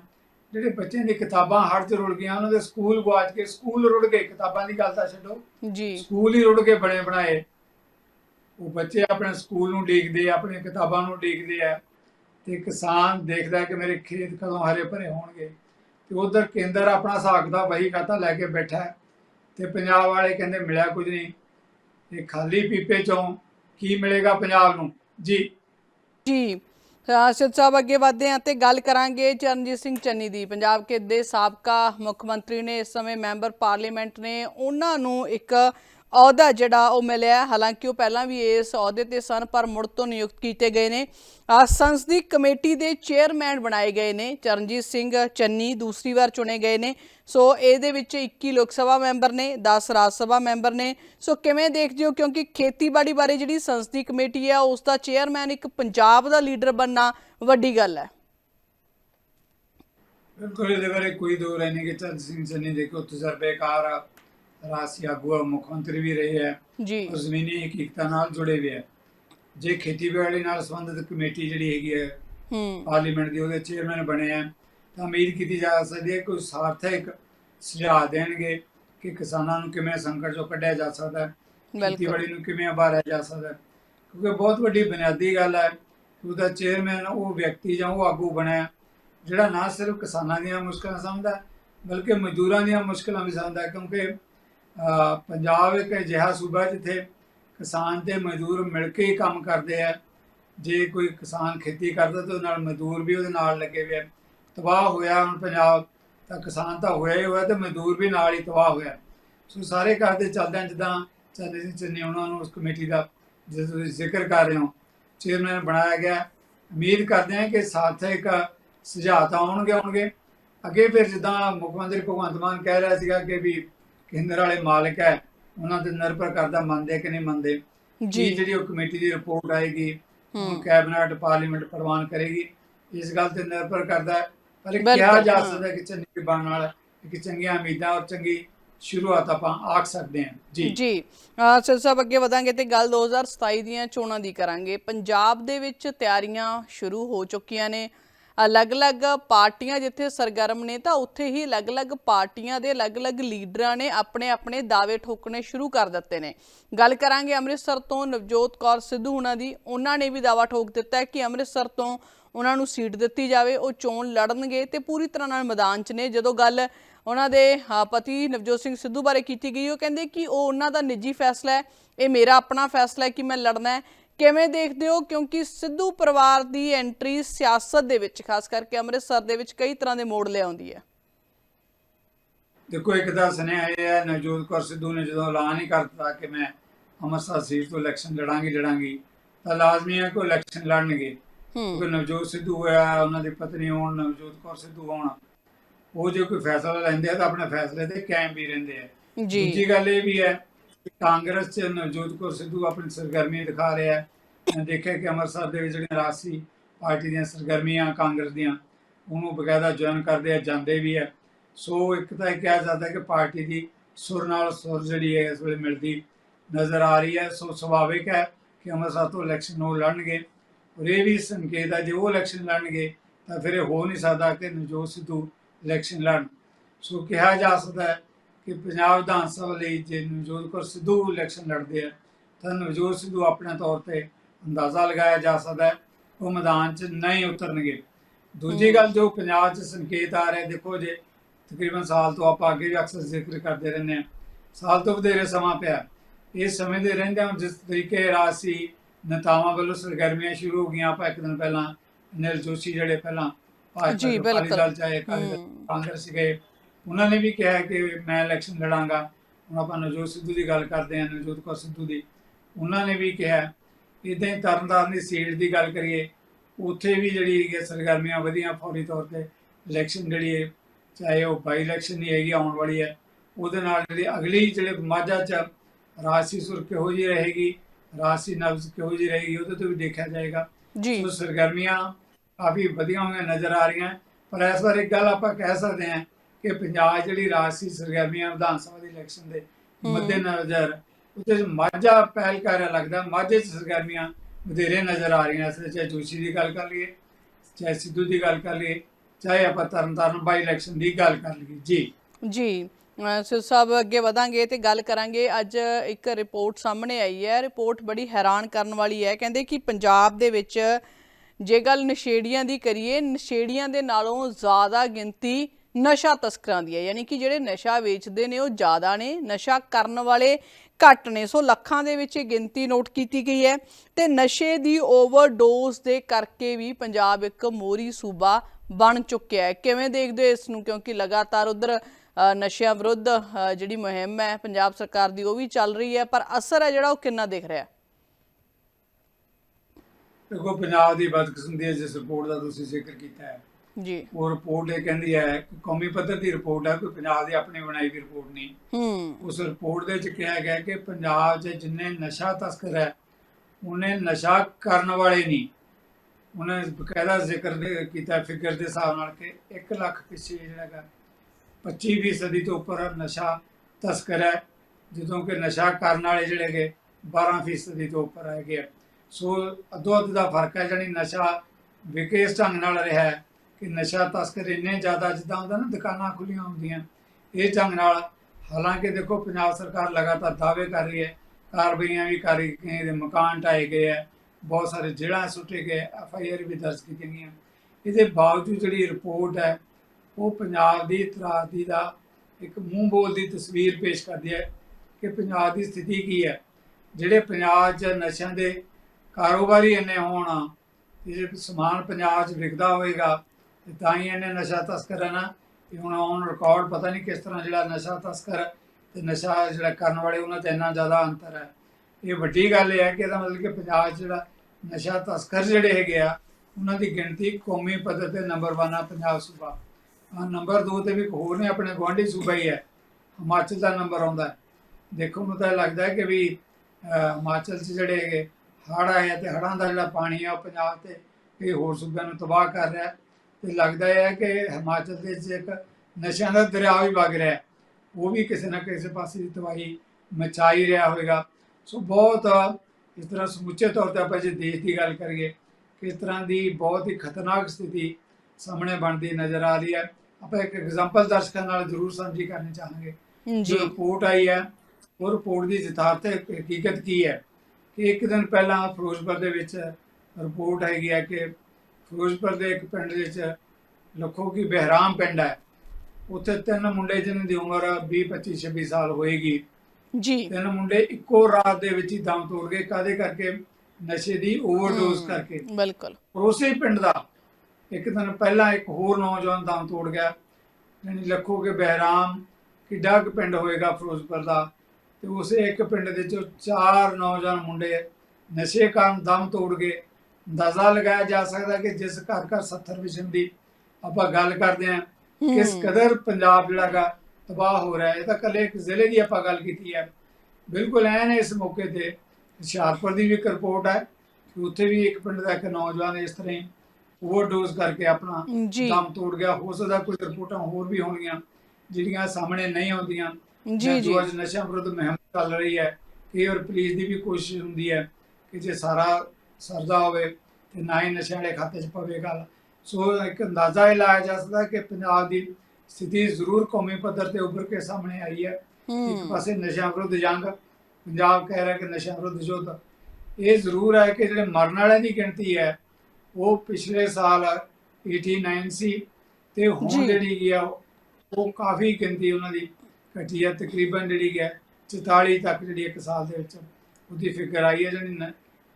ਜਿਹੜੇ ਬੱਚਿਆਂ ਦੀਆਂ ਕਿਤਾਬਾਂ ਹੜ੍ਹ 'ਚ ਰੁੜ ਗਈਆਂ ਉਹਨਾਂ ਦੇ ਸਕੂਲ ਗਵਾਚ ਗਏ। ਸਕੂਲ ਰੁੜ ਗਏ। ਕਿਤਾਬਾਂ ਦੀ ਗੱਲ ਤਾਂ ਛੱਡੋ। ਜੀ। ਸਕੂਲ ਹੀ ਰੁੜ ਕੇ ਬਣੇ ਬਣਾਏ। ਉਹ ਬੱਚੇ ਆਪਣੇ ਸਕੂਲ ਨੂੰ ਡੀਕਦੇ ਆ ਆਪਣੀਆਂ ਕਿਤਾਬਾਂ ਨੂੰ ਡੀਕਦੇ ਆ ਤੇ ਕਿਸਾਨ ਦੇਖਦਾ ਕਿ ਮੇਰੇ ਖੇਤ ਕਦੋਂ ਹਰੇ ਭਰੇ ਹੋਣਗੇ। ਤੇ ਉਧਰ ਕੇਂਦਰ ਆਪਣਾ ਹਿਸਾਬ ਕਿਤਾਬ ਵਹੀ ਖਾਤਾ ਲੈ ਕੇ ਬੈਠਾ ਹੈ। ਤੇ ਪੰਜਾਬ ਵਾਲੇ ਕਹਿੰਦੇ ਮਿਲਿਆ ਕੁਝ ਨਹੀਂ। ਇਹ ਖਾਲੀ ਪੀਪੇ ਚੋਂ ਕੀ ਮਿਲੇਗਾ ਪੰਜਾਬ ਨੂੰ? ਜੀ। ਜੀ, ਰਾਸ਼ਦ ਸਾਹਿਬ ਅੱਗੇ ਵਧਦੇ ਹਾਂ ਤੇ ਗੱਲ ਕਰਾਂਗੇ ਚਰਨਜੀਤ ਸਿੰਘ ਚੰਨੀ ਦੀ। ਪੰਜਾਬ ਕੇ ਦੇ ਸਾਬਕਾ ਮੁੱਖ ਮੰਤਰੀ ਨੇ ਇਸ ਸਮੇਂ ਮੈਂਬਰ ਪਾਰਲੀਮੈਂਟ ਨੇ, ਉਹਨਾਂ ਨੂੰ ਇੱਕ ਅਹੁਦਾ ਜਿਹੜਾ ਉਹ ਮਿਲਿਆ ਹਾਲਾਂਕਿ ਉਹ ਪਹਿਲਾਂ ਵੀ ਇਸ ਅਹੁਦੇ ਤੇ ਸਨ ਪਰ ਮੁੜ ਤੋਂ ਨਿਯੁਕਤ ਕੀਤੇ ਗਏ ਨੇ। ਸੰਸਦੀ ਕਮੇਟੀ ਦੇ ਚੇਅਰਮੈਨ ਬਣਾਏ ਗਏ ਨੇ। ਚਰਨਜੀਤ ਸਿੰਘ ਚੰਨੀ ਦੂਸਰੀ ਵਾਰ ਚੁਣੇ ਗਏ ਨੇ। ਸੋ ਇਹਦੇ ਵਿੱਚ 21 ਲੋਕ ਸਭਾ ਮੈਂਬਰ ਨੇ 10 ਰਾਜ ਸਭਾ ਮੈਂਬਰ ਨੇ। ਸੋ ਕਿਵੇਂ ਦੇਖਦੇ ਹੋ? ਕਿਉਂਕਿ ਖੇਤੀਬਾੜੀ ਬਾਰੇ ਜਿਹੜੀ ਸੰਸਦੀ ਕਮੇਟੀ ਹੈ ਉਸ ਦਾ ਚੇਅਰਮੈਨ ਇੱਕ ਪੰਜਾਬ ਦਾ ਲੀਡਰ ਬੰਨਾ ਵੱਡੀ ਗੱਲ ਹੈ। ਬਿਲਕੁਲ ਇਹਦੇ ਬਾਰੇ ਕੋਈ ਦੋ ਰਹਿ ਨਹੀਂ ਕਿ ਚੰਦ ਸਿੰਘ ਚੰਨੀ ਦੇਖੋ ਤਜਰਬੇਕਾਰ ਆ, ਰਾਜਸੀ ਆਗੂ ਆ, ਮੁੱਖ ਮੰਤਰੀ ਵੀ ਰਹੇ ਹੈ ਜੀ। ਔਰ ਜ਼ਮੀਨੀ ਹਕੀਕਤਾਂ ਨਾਲ ਜੁੜੇ ਹੋਏ ਹੈ। ਜੇ ਖੇਤੀਬਾੜੀ ਨਾਲ ਸੰਬੰਧਿਤ ਕਮੇਟੀ ਜਿਹੜੀ ਹੈਗੀ ਹੈ ਹੂੰ। ਪਾਰਲੀਮੈਂਟ ਦੀ ਉਹਦੇ ਚੇਅਰਮੈਨ ਬਣੇ ਆ ਤਾਂ ਉਮੀਦ ਕੀਤੀ ਜਾ ਸਕਦੀ ਹੈ ਕੋਈ ਸਾਰਥਕ ਸੁਝਾਅ ਦੇਣਗੇ ਕਿ ਕਿਸਾਨਾਂ ਨੂੰ ਕਿਵੇਂ ਸੰਕਟ ਚੋਂ ਕੱਢਿਆ ਜਾ ਸਕਦਾ ਹੈ ਖੇਤੀਬਾੜੀ ਨੂੰ ਕਿਵੇਂ ਉਭਾਰਿਆ ਜਾ ਸਕਦਾ ਹੈ। ਕਿਉਂਕਿ ਬਹੁਤ ਵੱਡੀ ਬੁਨਿਆਦੀ ਗੱਲ ਹੈ ਉਹਦਾ ਚੇਅਰਮੈਨ ਉਹ ਵਿਅਕਤੀ ਜਾਂ ਉਹ ਆਗੂ ਬਣਿਆ ਜਿਹੜਾ ਨਾ ਸਿਰਫ ਕਿਸਾਨਾਂ ਦੀਆਂ ਮੁਸ਼ਕਲਾਂ ਸਮਝਦਾ ਬਲਕਿ ਮਜ਼ਦੂਰਾਂ ਦੀਆਂ ਮੁਸ਼ਕਲਾਂ ਵੀ ਸਮਝਦਾ ਕਿਉਂਕਿ ਪੰਜਾਬ ਇੱਕ ਅਜਿਹਾ ਸੂਬਾ ਜਿੱਥੇ ਕਿਸਾਨ ਤੇ ਮਜ਼ਦੂਰ ਮਿਲ ਕੇ ਹੀ ਕੰਮ ਕਰਦੇ ਆ। ਜੇ ਕੋਈ ਕਿਸਾਨ ਖੇਤੀ ਕਰਦਾ ਤਾਂ ਉਹਦੇ ਨਾਲ ਮਜ਼ਦੂਰ ਵੀ ਉਹਦੇ ਨਾਲ ਲੱਗੇ ਹੋਏ ਆ। ਤਬਾਹ ਹੋਇਆ ਹੁਣ ਪੰਜਾਬ, ਤਾਂ ਕਿਸਾਨ ਤਾਂ ਹੋਇਆ ਹੀ ਹੋਇਆ ਤੇ ਮਜ਼ਦੂਰ ਵੀ ਨਾਲ ਹੀ ਤਬਾਹ ਹੋਇਆ। ਸੋ ਸਾਰੇ ਕਰਦੇ ਚੱਲਦਿਆਂ ਜਿੱਦਾਂ ਚੱਲੇ ਸੀ ਚੰਨੀ ਉਹਨਾਂ ਨੂੰ ਉਸ ਕਮੇਟੀ ਦਾ ਜਿਸ ਤੁਸੀਂ ਜ਼ਿਕਰ ਕਰ ਰਹੇ ਹੋ ਚੇਅਰਮੈਨ ਬਣਾਇਆ ਗਿਆ। ਉਮੀਦ ਕਰਦੇ ਹਾਂ ਕਿ ਸਾਰਥਕ ਸੁਝਾਅ ਤਾਂ ਆਉਣਗੇ ਆਉਣਗੇ। ਅੱਗੇ ਫਿਰ ਜਿੱਦਾਂ ਮੁੱਖ ਮੰਤਰੀ ਭਗਵੰਤ ਮਾਨ ਕਹਿ ਰਿਹਾ ਸੀਗਾ ਕਿ ਵੀ ਕੇਂਦਰ ਵਾਲੇ ਮਾਲਕ ਹੈ ਉਹਨਾਂ ਤੇ ਨਿਰਭਰ ਕਰਦਾ ਮੰਨਦੇ ਕਿ ਨਹੀਂ ਮੰਨਦੇ। ਕੀ ਜੀ ਜਿਹੜੀ ਉਹ ਕਮੇਟੀ ਦੀ ਰਿਪੋਰਟ ਆਏਗੀ ਉਹਨੂੰ ਹੂੰ ਕੈਬਨਿਟ ਪਾਰਲੀਮੈਂਟ ਪ੍ਰਵਾਨ ਕਰੇਗੀ। ਇਸ ਗੱਲ ਤੇ ਨਿਰਭਰ ਕਰਦਾ ਪਰ ਕਿਹਾ ਜਾ। ਸਕਦਾ ਕਿ ਚੰਗੀ ਬਣਨ ਵਾਲਾ ਇੱਕ ਚੰਗੀਆਂ ਉਮੀਦਾਂ ਔਰ ਚੰਗੀ ਸ਼ੁਰੂਆਤ ਆਪਾਂ ਆਖ ਸਕਦੇ ਹਾਂ। ਜੀ। ਜੀ। ਸਿਰ ਸਾਹਿਬ ਅੱਗੇ ਵਧਾਂਗੇ ਤੇ ਗੱਲ 2027 ਦੀਆਂ ਚੋਣਾਂ ਦੀ ਕਰਾਂਗੇ। ਪੰਜਾਬ ਦੇ ਵਿੱਚ ਤਿਆਰੀਆਂ ਸ਼ੁਰੂ ਹੋ ਚੁੱਕੀਆਂ ਨੇ। ਅਲੱਗ-ਅਲੱਗ ਪਾਰਟੀਆਂ ਜਿੱਥੇ ਸਰਗਰਮ ਨੇ, ਤਾਂ ਉੱਥੇ ਹੀ ਅਲੱਗ-ਅਲੱਗ ਪਾਰਟੀਆਂ ਦੇ ਅਲੱਗ-ਅਲੱਗ ਲੀਡਰਾਂ ਨੇ ਆਪਣੇ-ਆਪਣੇ ਦਾਅਵੇ ਠੋਕਣੇ ਸ਼ੁਰੂ ਕਰ ਦਿੱਤੇ ਨੇ। ਗੱਲ ਕਰਾਂਗੇ ਅੰਮ੍ਰਿਤਸਰ ਤੋਂ ਨਵਜੋਤ ਕੌਰ ਸਿੱਧੂ ਉਹਨਾਂ ਦੀ। ਉਹਨਾਂ ਨੇ ਵੀ ਦਾਅਵਾ ਠੋਕ ਦਿੱਤਾ ਹੈ ਕਿ ਅੰਮ੍ਰਿਤਸਰ ਤੋਂ ਉਹਨਾਂ ਨੂੰ ਸੀਟ ਦਿੱਤੀ ਜਾਵੇ, ਉਹ ਚੋਣ ਲੜਨਗੇ ਤੇ ਪੂਰੀ ਤਰ੍ਹਾਂ ਨਾਲ ਮੈਦਾਨ 'ਚ ਨੇ। ਜਦੋਂ ਗੱਲ ਉਹਨਾਂ ਦੇ ਪਤੀ ਨਵਜੋਤ ਸਿੰਘ ਸਿੱਧੂ ਬਾਰੇ ਕੀਤੀ ਗਈ, ਉਹ ਕਹਿੰਦੇ ਕਿ ਉਹ ਉਹਨਾਂ ਦਾ ਨਿੱਜੀ ਫੈਸਲਾ ਹੈ, ਇਹ ਮੇਰਾ ਆਪਣਾ ਫੈਸਲਾ ਹੈ ਕਿ ਮੈਂ ਲੜਨਾ ਹੈ। ਕਿਵੇਂ ਦੇਖਦੇ ਹੋ? ਕਿਉਂਕਿ ਸਿੱਧੂ ਪਰਿਵਾਰ ਦੀ ਐਂਟਰੀ ਸਿਆਸਤ ਦੇ ਵਿੱਚ ਖਾਸ ਕਰਕੇ ਅੰਮ੍ਰਿਤਸਰ ਦੇ ਵਿੱਚ ਕਈ ਤਰ੍ਹਾਂ ਦੇ ਮੋੜ ਲਿਆਉਂਦੀ ਹੈ। ਦੇਖੋ ਇੱਕ ਤਾਂ ਸੁਨੇਹਾ ਇਹ ਹੈ ਨਵਜੋਤ ਕੌਰ ਸਿੱਧੂ ਨੇ ਜਦੋਂ ਐਲਾਨ ਹੀ ਕਰ ਦਿੱਤਾ ਕਿ ਮੈਂ ਅੰਮ੍ਰਿਤਸਰ ਸੀਟ ਤੋਂ ਇਲੈਕਸ਼ਨ ਲੜਾਂਗੀ ਲੜਾਂਗੀ ਤਾਂ ਲਾਜ਼ਮੀ ਹੈ ਕਿ ਇਲੈਕਸ਼ਨ ਲੜਨਗੇ। ਕਿਉਂਕਿ ਨਵਜੋਤ ਸਿੱਧੂ ਹੋਇਆ ਉਹਨਾਂ ਦੀ ਪਤਨੀ ਹੋਣ ਨਵਜੋਤ ਕੌਰ ਸਿੱਧੂ ਹੋਣ ਉਹ ਜੇ ਕੋਈ ਫੈਸਲਾ ਲੈਂਦੇ ਆ ਤਾਂ ਆਪਣੇ ਫੈਸਲੇ ਤੇ ਕਾਇਮ ਵੀ ਰਹਿੰਦੇ ਆ। ਜੀ। ਦੂਜੀ ਗੱਲ ਇਹ ਵੀ ਹੈ ਕਾਂਗਰਸ 'ਚ ਨਵਜੋਤ ਕੌਰ ਸਿੱਧੂ ਆਪਣੀ ਸਰਗਰਮੀ ਦਿਖਾ ਰਿਹਾ ਹੈ। ਦੇਖਿਆ ਕਿ ਅੰਮ੍ਰਿਤਸਰ ਦੇ ਵਿੱਚ ਜਿਹੜੀਆਂ ਰਾਸੀ ਪਾਰਟੀ ਦੀਆਂ ਸਰਗਰਮੀਆਂ ਕਾਂਗਰਸ ਦੀਆਂ, ਉਹਨੂੰ ਬਕਾਇਦਾ ਜੁਆਇਨ ਕਰਦੇ ਆ, ਜਾਂਦੇ ਵੀ ਹੈ ਸੋ ਇੱਕ ਤਾਂ ਇਹ ਕਿਹਾ ਜਾਂਦਾ ਕਿ ਪਾਰਟੀ ਦੀ ਸੁਰ ਨਾਲ ਸੁਰ ਜਿਹੜੀ ਹੈ, ਇਸ ਵੇਲੇ ਮਿਲਦੀ ਨਜ਼ਰ ਆ ਰਹੀ ਹੈ। ਸੋ ਸੁਭਾਵਿਕ ਹੈ ਕਿ ਅੰਮ੍ਰਿਤਸਰ ਤੋਂ ਇਲੈਕਸ਼ਨ ਉਹ ਲੜਨਗੇ। ਔਰ ਇਹ ਵੀ ਸੰਕੇਤ ਹੈ, ਜੇ ਉਹ ਇਲੈਕਸ਼ਨ ਲੜਨਗੇ, ਤਾਂ ਫਿਰ ਇਹ ਹੋ ਨਹੀਂ ਸਕਦਾ ਕਿ ਨਵਜੋਤ ਸਿੱਧੂ ਇਲੈਕਸ਼ਨ ਲੜਨ। ਸੋ ਕਿਹਾ ਜਾ ਸਕਦਾ ਹੈ ਕਿ ਪੰਜਾਬ ਵਿਧਾਨ ਸਭਾ ਲਈ ਜੇ ਨਵਜੋਤ ਕੌਰ ਸਿੱਧੂ ਇਲੈਕਸ਼ਨ ਲੜਦੇ ਆ ਤਾਂ ਨਵਜੋਤ ਸਿੱਧੂ ਆਪਣੇ ਤੌਰ ਤੇ ਅੰਦਾਜ਼ਾ ਲਗਾਇਆ ਜਾ ਸਕਦਾ ਹੈ ਉਹ ਮੈਦਾਨ 'ਚ ਨਹੀਂ ਉਤਰਨਗੇ ਦੂਜੀ ਗੱਲ ਜੋ ਪੰਜਾਬ 'ਚ ਸੰਕੇਤ ਆ ਰਿਹਾ ਦੇਖੋ ਜੇ ਤਕਰੀਬਨ ਸਾਲ ਤੋਂ ਆਪਾਂ ਅੱਗੇ ਵੀ ਅਕਸਰ ਜ਼ਿਕਰ ਕਰਦੇ ਰਹਿੰਦੇ ਹਾਂ ਸਾਲ ਤੋਂ ਵਧੇਰੇ ਸਮਾਂ ਪਿਆ ਇਸ ਸਮੇਂ ਦੇ ਰਹਿੰਦਿਆਂ ਜਿਸ ਤਰੀਕੇ ਰਾਸੀ ਨੇਤਾਵਾਂ ਵੱਲੋਂ ਸਰਗਰਮੀਆਂ ਸ਼ੁਰੂ ਹੋ ਗਈਆਂ ਆਪਾਂ ਇੱਕ ਦਿਨ ਪਹਿਲਾਂ ਅਨਿਲ ਜੋਸ਼ੀ ਜਿਹੜੇ ਪਹਿਲਾਂ ਭਾਜਪਾ ਜੀ, ਦੇ। ਦਲ ਚਾਹੇ। ਕਾਂਗਰਸ ਗਏ ਉਹਨਾਂ ਨੇ ਵੀ ਕਿਹਾ ਕਿ ਮੈਂ ਇਲੈਕਸ਼ਨ ਲੜਾਂਗਾ। ਹੁਣ ਆਪਾਂ ਨਵਜੋਤ ਸਿੱਧੂ ਦੀ ਗੱਲ ਕਰਦੇ ਹਾਂ ਨਵਜੋਤ ਕੌਰ ਸਿੱਧੂ ਦੀ। ਉਹਨਾਂ ਨੇ ਵੀ ਕਿਹਾ ਇਦਾਂ ਹੀ ਤਰਨਤਾਰਨ ਦੀ ਸੀਟ ਦੀ ਗੱਲ ਕਰੀਏ ਉੱਥੇ ਵੀ ਜਿਹੜੀ ਹੈਗੀ ਹੈ ਸਰਗਰਮੀਆਂ ਵਧੀਆਂ ਫੌਰੀ ਤੌਰ ਤੇ ਇਲੈਕਸ਼ਨ ਜਿਹੜੀ ਹੈ ਚਾਹੇ ਉਹ ਬਾਈ ਇਲੈਕਸ਼ਨ ਨਹੀਂ ਹੈਗੀ ਆਉਣ ਵਾਲੀ ਹੈ ਉਹਦੇ ਨਾਲ ਜਿਹੜੀ ਅਗਲੀ ਜਿਹੜੇ ਮਾਝਾ ਚ ਰਾਜਸੀ ਸੁਰ ਕਿਹੋ ਜਿਹੀ ਰਹੇਗੀ ਰਾਜਸੀ ਨਬਜ਼ ਕਿਹੋ ਜਿਹੀ ਰਹੇਗੀ ਉਹਦੇ ਤੋਂ ਵੀ ਦੇਖਿਆ ਜਾਏਗਾ। ਜੀ। ਸੋ ਸਰਗਰਮੀਆਂ ਕਾਫੀ ਵਧੀਆ ਹੋਈਆਂ ਨਜ਼ਰ ਆ ਰਹੀਆਂ ਪਰ ਇਸ ਵਾਰ ਇੱਕ ਗੱਲ ਆਪਾਂ ਕਹਿ ਸਕਦੇ ਹਾਂ ਕਿ ਪੰਜਾਬ ਜਿਹੜੀ ਰਾਜਸੀ ਸਰਗਰਮੀਆਂ ਵਿਧਾਨ ਸਭਾ ਦੀ ਇਲੈਕਸ਼ਨ ਦੇ। ਮੱਦੇ ਨਜ਼ਰ ਉੱਤੇ ਮਾਝਾ ਪਹਿਲ ਕਰ ਰਿਹਾ ਲੱਗਦਾ ਮਾਝੇ 'ਚ ਸਰਗਰਮੀਆਂ ਵਧੇਰੇ ਨਜ਼ਰ ਆ ਰਹੀਆਂ ਵਿੱਚ ਚਾਹੇ ਜੋਸ਼ੀ ਦੀ ਗੱਲ ਕਰ ਲਈਏ ਚਾਹੇ ਸਿੱਧੂ ਦੀ ਗੱਲ ਕਰ ਲਈਏ ਚਾਹੇ ਆਪਾਂ ਤਰਨਤਾਰਨ ਬਾਈ ਇਲੈਕਸ਼ਨ ਦੀ ਗੱਲ ਕਰ ਲਈਏ। ਜੀ। ਜੀ ਸਿਰ ਸਾਹਿਬ ਅੱਗੇ ਵਧਾਂਗੇ ਤੇ ਗੱਲ ਕਰਾਂਗੇ। ਅੱਜ ਇੱਕ ਰਿਪੋਰਟ ਸਾਹਮਣੇ ਆਈ ਹੈ ਰਿਪੋਰਟ ਬੜੀ ਹੈਰਾਨ ਕਰਨ ਵਾਲੀ ਹੈ। ਕਹਿੰਦੇ ਕਿ ਪੰਜਾਬ ਦੇ ਵਿੱਚ ਜੇ ਗੱਲ ਨਸ਼ੇੜੀਆਂ ਦੀ ਕਰੀਏ ਨਸ਼ੇੜੀਆਂ ਦੇ ਨਾਲੋਂ ਜ਼ਿਆਦਾ ਗਿਣਤੀ ਨਸ਼ਾ ਤਸਕਰਾਂ ਦੀ ਹੈ, ਯਾਨੀ ਕਿ ਜਿਹੜੇ ਨਸ਼ਾ ਵੇਚਦੇ ਨੇ, ਉਹ ਜ਼ਿਆਦਾ ਨੇ। ਨਸ਼ਾ ਕਰਨ ਵਾਲੇ ਘੱਟ ਨੇ। ਸੋ ਲੱਖਾਂ ਦੇ ਵਿੱਚ ਇਹ ਗਿਣਤੀ ਨੋਟ ਕੀਤੀ ਗਈ ਹੈ। ਤੇ ਨਸ਼ੇ ਦੀ ਓਵਰਡੋਜ਼ ਦੇ ਕਰਕੇ ਵੀ ਪੰਜਾਬ ਇੱਕ ਮੋਰੀ ਸੂਬਾ ਬਣ ਚੁੱਕਿਆ ਹੈ। ਕਿਵੇਂ ਦੇਖਦੇ ਹੋ ਇਸ ਨੂੰ? ਕਿਉਂਕਿ ਲਗਾਤਾਰ ਉਧਰ ਨਸ਼ਿਆਂ ਵਿਰੁੱਧ ਜਿਹੜੀ ਮੁਹਿੰਮ ਹੈ, ਪੰਜਾਬ ਸਰਕਾਰ ਦੀ ਉਹ ਵੀ ਚੱਲ ਰਹੀ ਹੈ। ਪਰ ਅਸਰ ਹੈ ਜਿਹੜਾ ਉਹ ਕਿੰਨਾ ਦਿਖ ਰਿਹਾ ਹੈ? ਦੇਖੋ, ਪੰਜਾਬ ਦੀ ਬਦਕਿਸਮਤੀ ਜਿਸ ਰਿਪੋਰਟ ਦਾ ਤੁਸੀਂ ਜ਼ਿਕਰ ਕੀਤਾ ਹੈ। ਜੀ। ਉਹ ਰਿਪੋਰਟ ਇਹ ਕਹਿੰਦੀ ਹੈ ਕਿ ਕੌਮੀ ਪੱਧਰ ਦੀ ਰਿਪੋਰਟ ਹੈ ਕੋਈ ਪੰਜਾਬ ਦੀ ਆਪਣੀ ਬਣਾਈ ਦੀ ਰਿਪੋਰਟ ਨਹੀਂ। ਹੂੰ। ਉਸ ਰਿਪੋਰਟ ਦੇ ਵਿੱਚ ਕਿਹਾ ਗਿਆ ਕਿ ਪੰਜਾਬ 'ਚ ਜਿੰਨੇ ਨਸ਼ਾ ਤਸਕਰ ਹੈ ਉਹਨੇ ਨਸ਼ਾ ਕਰਨ ਵਾਲੇ ਨਹੀਂ। ਉਹਨੇ ਬਕਾਇਦਾ ਜ਼ਿਕਰ ਕੀਤਾ ਫਿਗਰ ਦੇ ਹਿਸਾਬ ਨਾਲ ਕਿ 1 ਲੱਖ ਪਿੱਛੇ ਜਿਹੜਾ ਹੈਗਾ 25 ਫੀਸਦੀ ਤੋਂ ਉੱਪਰ ਨਸ਼ਾ ਤਸਕਰ ਹੈ ਜਦੋਂ ਕਿ ਨਸ਼ਾ ਕਰਨ ਵਾਲੇ ਜਿਹੜੇ ਹੈਗੇ 12 ਫੀਸਦੀ ਤੋਂ ਉੱਪਰ ਹੈਗੇ। ਸੋ ਅੱਧੋ ਅੱਧ ਦਾ ਫ਼ਰਕ ਹੈ ਜਾਨੀ ਨਸ਼ਾ ਵਿਕੇ ਇਸ ਢੰਗ ਨਾਲ ਰਿਹਾ ਹੈ ਕਿ ਨਸ਼ਾ ਤਸਕਰ ਇੰਨੇ ਜ਼ਿਆਦਾ ਜਿੱਦਾਂ ਹੁੰਦਾ ਨਾ, ਦੁਕਾਨਾਂ ਖੁੱਲੀਆਂ ਹੁੰਦੀਆਂ। ਇਹ ਢੰਗ ਨਾਲ ਹਾਲਾਂਕਿ ਦੇਖੋ, ਪੰਜਾਬ ਸਰਕਾਰ ਲਗਾਤਾਰ ਦਾਅਵੇ ਕਰ ਰਹੀ ਹੈ, ਕਾਰਵਾਈਆਂ ਵੀ ਕਰ ਰਹੀ ਹੈ ਇਹਦੇ ਮਕਾਨ ਢਾਏ ਗਏ ਹੈ, ਬਹੁਤ ਸਾਰੇ ਜੇਲ੍ਹਾਂ ਸੁੱਟੇ ਗਏ, ਐਫ ਆਈ ਆਰ ਵੀ ਦਰਜ ਕੀਤੀਆਂ ਗਈਆਂ। ਇਹਦੇ ਬਾਵਜੂਦ ਜਿਹੜੀ ਰਿਪੋਰਟ ਹੈ, ਉਹ ਪੰਜਾਬ ਦੀ ਤਰਾਸਦੀ ਦਾ ਇੱਕ ਮੂੰਹ ਬੋਲ ਦੀ ਤਸਵੀਰ ਪੇਸ਼ ਕਰਦੀ ਹੈ ਕਿ ਪੰਜਾਬ ਦੀ ਸਥਿਤੀ ਕੀ ਹੈ। ਜਿਹੜੇ ਪੰਜਾਬ 'ਚ ਨਸ਼ਿਆਂ ਦੇ ਕਾਰੋਬਾਰੀ ਇੰਨੇ ਹੋਣ, ਤੇ ਸਮਾਨ ਪੰਜਾਬ 'ਚ ਵਿਕਦਾ ਹੋਵੇਗਾ ਤੇ ਤਾਂ ਹੀ ਇਹਨੇ ਨਸ਼ਾ ਤਸਕਰ ਹੈ ਨਾ, ਤੇ ਹੁਣ ਔਨ ਰਿਕਾਰਡ ਪਤਾ ਨਹੀਂ ਕਿਸ ਤਰ੍ਹਾਂ ਜਿਹੜਾ ਨਸ਼ਾ ਤਸਕਰ ਤੇ ਨਸ਼ਾ ਜਿਹੜਾ ਕਰਨ ਵਾਲੇ ਉਹਨਾਂ 'ਚ ਇੰਨਾ ਜ਼ਿਆਦਾ ਅੰਤਰ ਹੈ। ਇਹ ਵੱਡੀ ਗੱਲ ਇਹ ਹੈ ਕਿ ਇਹਦਾ ਮਤਲਬ ਕਿ ਪੰਜਾਬ 'ਚ ਜਿਹੜਾ ਨਸ਼ਾ ਤਸਕਰ ਜਿਹੜੇ ਹੈਗੇ ਆ, ਉਹਨਾਂ ਦੀ ਗਿਣਤੀ ਕੌਮੀ ਪੱਧਰ ਤੇ ਨੰਬਰ 1 ਆ ਪੰਜਾਬ ਸੂਬਾ। ਨੰਬਰ 2 ਤੇ ਵੀ ਹੋਰ ਨੇ ਆਪਣੇ ਗੁਆਂਢੀ ਸੂਬਾ ਹੀ ਹੈ, ਹਿਮਾਚਲ ਦਾ ਨੰਬਰ ਆਉਂਦਾ ਦੇਖੋ ਨੂੰ ਤਾਂ ਲੱਗਦਾ ਕਿ ਵੀ ਹਿਮਾਚਲ 'ਚ ਜਿਹੜੇ ਹੈਗੇ, ਹੜ੍ਹ ਆਏ ਆ ਤੇ ਹੜ੍ਹਾਂ ਦਾ ਜਿਹੜਾ ਪਾਣੀ ਆ ਉਹ ਪੰਜਾਬ ਤੇ ਇਹ ਹੋਰ ਸੂਬਿਆਂ ਨੂੰ ਤਬਾਹ ਕਰ ਰਿਹਾ ਤੇ ਲੱਗਦਾ ਹੈ ਕਿ ਹਿਮਾਚਲ ਦੇ ਵਿੱਚ ਇੱਕ ਨਸ਼ਿਆਂ ਦਾ ਦਰਿਆ ਵੀ ਵਗ ਰਿਹਾ ਹੈ। ਉਹ ਵੀ ਕਿਸੇ ਨਾ ਕਿਸੇ ਪਾਸੇ ਦੀ ਤਬਾਹੀ ਮਚਾਈ ਰਿਹਾ ਹੋਵੇਗਾ। ਸੋ ਬਹੁਤ ਇਸ ਤਰ੍ਹਾਂ ਸਮੁੱਚੇ ਤੌਰ ਤੇ ਆਪਾਂ ਜੇ ਦੇਸ਼ ਦੀ ਗੱਲ ਕਰੀਏ ਕਿ ਇਸ ਤਰ੍ਹਾਂ ਦੀ ਬਹੁਤ ਹੀ ਖਤਰਨਾਕ ਸਥਿਤੀ ਸਾਹਮਣੇ ਬਣਦੀ ਨਜ਼ਰ ਆ ਰਹੀ ਹੈ। ਆਪਾਂ ਇੱਕ ਐਗਜ਼ਾਮਪਲ ਦਰਸ਼ਕਾਂ ਨਾਲ ਜ਼ਰੂਰ ਸਾਂਝੀ ਕਰਨੀ ਚਾਹਾਂਗੇ। ਜੀ। ਜੋ ਰਿਪੋਰਟ ਆਈ ਹੈ ਉਹ ਰਿਪੋਰਟ ਦੀ ਯਥਾਰਥ ਹਕੀਕਤ ਕੀ ਹੈ? ਕਿ ਇੱਕ ਦਿਨ ਪਹਿਲਾਂ ਫਿਰੋਜ਼ਪੁਰ ਦੇ ਵਿੱਚ ਰਿਪੋਰਟ ਹੈਗੀ ਹੈ ਕਿ ਫਿਰੋਜ਼ਪੁਰ ਦੇ ਇੱਕ ਪਿੰਡ ਵਿੱਚ ਲੱਖੋ ਕੀ ਬਹਿਰਾਮ ਪਿੰਡ ਹੈ। ਉੱਥੇ ਤਿੰਨ ਮੁੰਡੇ ਜਿਨ੍ਹਾਂ ਦੀ ਉਮਰ 20 25 26 ਸਾਲ ਹੋਏਗੀ। ਜੀ। ਤਿੰਨ ਮੁੰਡੇ ਇੱਕੋ ਰਾਤ ਦੇ ਵਿੱਚ ਹੀ ਦਮ ਤੋੜ ਗਏ ਕਾਦੇ ਕਰਕੇ? ਨਸ਼ੇ ਦੀ ਓਵਰਡੋਜ਼ ਕਰਕੇ। ਬਿਲਕੁਲ। ਉਸੇ ਪਿੰਡ ਦਾ ਇੱਕ ਦਿਨ ਪਹਿਲਾਂ ਇੱਕ ਹੋਰ ਨੌਜਵਾਨ ਦਮ ਤੋੜ ਗਿਆ ਯਾਨੀ ਲੱਖੋ ਕੇ ਬਹਿਰਾਮ ਕੁ ਪਿੰਡ ਹੋਏਗਾ ਫਿਰੋਜ਼ਪੁਰ ਦਾ? ਤੇ ਉਸੇ ਇੱਕ ਪਿੰਡ ਦੇ ਚੋਂ ਚਾਰ ਨੌਜਵਾਨ ਮੁੰਡੇ ਨਸ਼ੇ ਕਾਰਨ ਦਮ ਤੋੜ ਗਏ। ਅੰਦਾਜ਼ਾ ਲਗਾਇਆ ਜਾ ਸਕਦਾ ਕਿ ਜਿਸ ਘਰ ਘਰ 70 ਵਿਸ਼ਮ ਦੀ ਆਪਾਂ ਗੱਲ ਕਰਦੇ ਹਾਂ ਕਿਸ ਕਦਰ ਪੰਜਾਬ ਜਿਹੜਾ ਗਾ ਤਬਾਹ ਹੋ ਰਿਹਾ ਹੈ ਇਹ ਤਾਂ ਕੱਲੇ ਇੱਕ ਜ਼ਿਲ੍ਹੇ ਦੀ ਆਪਾਂ ਗੱਲ ਕੀਤੀ ਹੈ। ਬਿਲਕੁਲ ਐਨ ਇਸ ਮੌਕੇ ਤੇ ਹੁਸ਼ਿਆਰਪੁਰ ਦੀ ਵੀ ਇੱਕ ਰਿਪੋਰਟ ਹੈ ਕਿ ਉੱਥੇ ਵੀ ਇੱਕ ਪਿੰਡ ਦਾ ਇੱਕ ਨੌਜਵਾਨ ਇਸ ਤਰ੍ਹਾਂ ਹੀ ਓਵਰਡੋਜ਼ ਕਰਕੇ ਆਪਣਾ ਦਮ ਤੋੜ ਗਿਆ। ਹੋ ਸਕਦਾ ਕੁਝ ਰਿਪੋਰਟਾਂ ਹੋਰ ਵੀ ਹੋਣਗੀਆਂ ਜਿਹੜੀਆਂ ਸਾਹਮਣੇ ਨਹੀਂ ਆਉਂਦੀਆਂ। ਜੀ ਜਾਂ ਅੱਜ ਨਸ਼ਾ ਵਿਰੁੱਧ ਮੁਹਿੰਮ ਚੱਲ ਰਹੀ ਹੈ ਕਈ ਵਾਰ ਪੁਲਿਸ ਦੀ ਵੀ ਕੋਸ਼ਿਸ਼ ਹੁੰਦੀ ਹੈ ਕਿ ਜੇ ਸਾਰਾ ਸਰਦਾ ਹੋਵੇ ਤੇ ਨਾ ਹੀ ਨਸ਼ਿਆਂ ਵਾਲੇ ਖਾਤੇ 'ਚ ਪਵੇ ਗੱਲ। ਸੋ ਇੱਕ ਅੰਦਾਜ਼ਾ ਇਹ ਲਾਇਆ ਜਾ ਸਕਦਾ ਕਿ ਪੰਜਾਬ ਦੀ ਸਥਿਤੀ ਜ਼ਰੂਰ ਕੌਮੀ ਪੱਧਰ ਤੇ ਉੱਭਰ ਕੇ ਸਾਹਮਣੇ ਆਈ ਹੈ। ਇੱਕ ਪਾਸੇ ਨਸ਼ਿਆਂ ਵਿਰੁੱਧ ਜੰਗ ਪੰਜਾਬ ਕਹਿ ਰਿਹਾ ਕਿ ਨਸ਼ਿਆਂ ਵਿਰੁੱਧ ਯੁੱਧ। ਇਹ ਜ਼ਰੂਰ ਹੈ ਕਿ ਜਿਹੜੇ ਮਰਨ ਵਾਲਿਆਂ ਦੀ ਗਿਣਤੀ ਹੈ ਉਹ ਪਿਛਲੇ ਸਾਲ 89 ਸੀ ਤੇ ਹੁਣ। ਜਿਹੜੀ ਗਿਆ ਉਹ ਕਾਫੀ ਗਿਣਤੀ ਉਹਨਾਂ ਦੀ ਘਟੀ ਹੈ। ਤਕਰੀਬਨ ਜਿਹੜੀ ਹੈ 44 ਤੱਕ ਜਿਹੜੀ ਇੱਕ ਸਾਲ ਦੇ ਵਿੱਚ ਉਹਦੀ ਫਿਗਰ ਆਈ ਹੈ। ਜਿਹੜੀ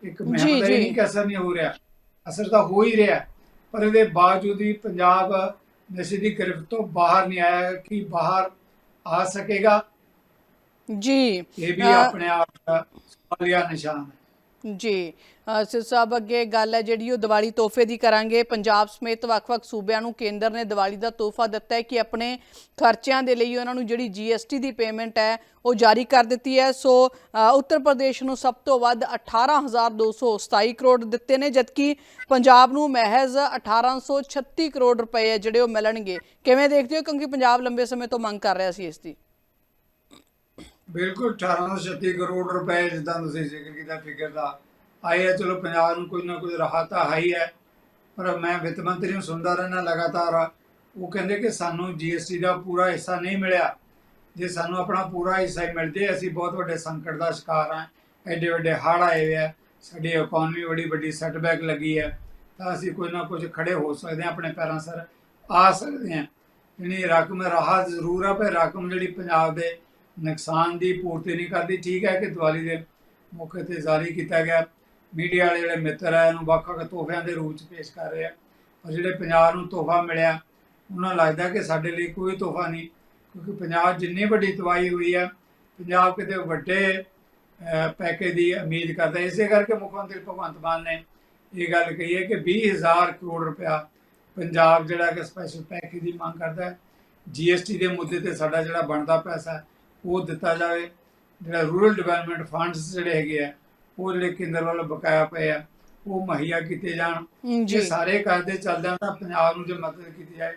ਇੱਕ ਜੀ, ਮਹਿਮ ਦਾ ਜੀ। ਇਹ ਨਹੀਂ ਕਿ ਅਸਰ ਨਹੀਂ ਹੋ ਰਿਹਾ। ਅਸਰ ਤਾਂ ਹੋ ਹੀ ਰਿਹਾ ਪਰ ਇਹਦੇ ਬਾਵਜੂਦ ਵੀ ਪੰਜਾਬ ਨਸ਼ੇ ਦੀ ਗ੍ਰਿਫਤ ਤੋਂ ਬਾਹਰ ਨਹੀਂ ਆਇਆ ਕਿ ਬਾਹਰ ਆ ਸਕੇਗਾ। ਜੀ ਇਹ ਵੀ ਆਪਣੇ ਆਪ ਦਾ ਸਵਾਲੀਆ ਨਿਸ਼ਾਨ ਹੈ। ਜੀ ਸਿਰ ਸਾਹਿਬ ਅੱਗੇ ਗੱਲ ਹੈ ਜਿਹੜੀ ਉਹ ਦੀਵਾਲੀ ਤੋਹਫੇ ਦੀ ਕਰਾਂਗੇ। ਪੰਜਾਬ ਸਮੇਤ ਵੱਖ-ਵੱਖ ਸੂਬਿਆਂ ਨੂੰ ਕੇਂਦਰ ਨੇ ਦੀਵਾਲੀ ਦਾ ਤੋਹਫਾ ਦਿੱਤਾ ਹੈ ਕਿ ਆਪਣੇ ਖਰਚਿਆਂ ਦੇ ਲਈ ਉਹਨਾਂ ਨੂੰ ਜਿਹੜੀ ਜੀਐਸਟੀ ਦੀ ਪੇਮੈਂਟ ਹੈ, ਉਹ ਜਾਰੀ ਕਰ ਦਿੱਤੀ ਹੈ। ਸੋ ਉੱਤਰ ਪ੍ਰਦੇਸ਼ ਨੂੰ ਸਭ ਤੋਂ ਵੱਧ 18227 ਕਰੋੜ ਦਿੱਤੇ ਨੇ, ਜਦਕਿ ਪੰਜਾਬ ਨੂੰ ਮਹਿਜ਼ 1836 ਕਰੋੜ ਰੁਪਏ ਹੈ ਜਿਹੜੇ ਉਹ ਮਿਲਣਗੇ। ਕਿਵੇਂ ਦੇਖਦੇ ਹੋ? ਕਿਉਂਕਿ ਪੰਜਾਬ ਲੰਬੇ ਸਮੇਂ ਤੋਂ ਮੰਗ ਕਰ ਰਿਹਾ ਸੀ ਇਸ ਦੀ। ਬਿਲਕੁਲ 1836 ਕਰੋੜ ਰੁਪਏ ਜਿੱਦਾਂ ਤੁਸੀਂ ਜ਼ਿਕਰ ਕੀਤਾ ਫਿਕਰ ਦਾ। ਆਏ ਹੈ ਚਲੋ ਪੰਜਾਬ ਨੂੰ ਕੋਈ ਨਾ ਕੋਈ ਰਾਹਤ ਤਾਂ ਹੀ ਹੈ ਪਰ ਮੈਂ ਵਿੱਤ ਮੰਤਰੀ ਨੂੰ ਸੁਣਦਾ ਰਹਿਣਾ ਲਗਾਤਾਰ। ਉਹ ਕਹਿੰਦੇ ਕਿ ਸਾਨੂੰ ਜੀਐਸਟੀ ਦਾ ਪੂਰਾ ਹਿੱਸਾ ਨਹੀਂ ਮਿਲਿਆ। ਜੇ ਸਾਨੂੰ ਆਪਣਾ ਪੂਰਾ ਹਿੱਸਾ ਹੀ ਮਿਲ ਜੇ ਅਸੀਂ ਬਹੁਤ ਵੱਡੇ ਸੰਕਟ ਦਾ ਸ਼ਿਕਾਰ ਹਾਂ। ਐਡੇ ਵੱਡੇ ਹੜ੍ਹ ਆਏ ਹੋਏ ਆ। ਸਾਡੀ ਇਕਨੋਮੀ ਬੜੀ ਵੱਡੀ ਸੈਟਬੈਕ ਲੱਗੀ ਹੈ। ਤਾਂ ਅਸੀਂ ਕੋਈ ਨਾ ਕੁਝ ਖੜੇ ਹੋ ਸਕਦੇ ਹਾਂ, ਆਪਣੇ ਪੈਰਾਂ ਸਿਰ ਆ ਸਕਦੇ ਹਾਂ। ਜਿਹੜੀ ਰਕਮ ਰਾਹਤ ਜ਼ਰੂਰ ਆ, ਪਰ ਰਕਮ ਜਿਹੜੀ ਪੰਜਾਬ ਦੇ ਨੁਕਸਾਨ ਦੀ ਪੂਰਤੀ ਨਹੀਂ ਕਰਦੀ। ਠੀਕ ਹੈ ਕਿ ਦੀਵਾਲੀ ਦੇ ਮੌਕੇ ਤੇ ਜਾਰੀ ਕੀਤਾ ਗਿਆ। ਮੀਡੀਆ ਵਾਲੇ ਜਿਹੜੇ ਮਿੱਤਰ ਆ, ਇਹਨੂੰ ਵੱਖ-ਵੱਖ ਤੋਹਫਿਆਂ ਦੇ ਰੂਪ 'ਚ ਪੇਸ਼ ਕਰ ਰਹੇ ਆ। ਪਰ ਜਿਹੜੇ ਪੰਜਾਬ ਨੂੰ ਤੋਹਫਾ ਮਿਲਿਆ, ਉਹਨਾਂ ਨੂੰ ਲੱਗਦਾ ਕਿ ਸਾਡੇ ਲਈ ਕੋਈ ਤੋਹਫਾ ਨਹੀਂ, ਕਿਉਂਕਿ ਪੰਜਾਬ ਜਿੰਨੀ ਵੱਡੀ ਤਬਾਹੀ ਹੋਈ ਆ, ਪੰਜਾਬ ਕਿਤੇ ਵੱਡੇ ਪੈਕੇਜ ਦੀ ਉਮੀਦ ਕਰਦਾ ਇਸੇ ਕਰਕੇ ਮੁੱਖ ਮੰਤਰੀ ਭਗਵੰਤ ਮਾਨ ਨੇ ਇਹ ਗੱਲ ਕਹੀ ਹੈ ਕਿ 20000 ਕਰੋੜ ਰੁਪਇਆ ਪੰਜਾਬ ਜਿਹੜਾ ਕਿ ਸਪੈਸ਼ਲ ਪੈਕੇਜ ਦੀ ਮੰਗ ਕਰਦਾ ਹੈ। ਜੀਐਸਟੀ ਦੇ ਮੁੱਦੇ ਤੇ ਸਾਡਾ ਜਿਹੜਾ ਬਣਦਾ ਪੈਸਾ ਉਹ ਦਿੱਤਾ ਜਾਵੇ। ਜਿਹੜਾ ਰੂਰਲ ਡਿਵੈਲਪਮੈਂਟ ਫੰਡਸ ਜਿਹੜੇ ਹੈਗੇ ਆ ਉਹ ਜਿਹੜੇ ਕੇਂਦਰ ਵੱਲੋਂ ਬਕਾਇਆ ਪਏ ਆ ਉਹ ਮੁਹੱਈਆ ਕੀਤੇ ਜਾਣ। ਜੇ ਸਾਰੇ ਕਰਦੇ ਚੱਲਦਿਆਂ ਤਾਂ ਪੰਜਾਬ ਨੂੰ ਜੇ ਮਦਦ ਕੀਤੀ ਜਾਏ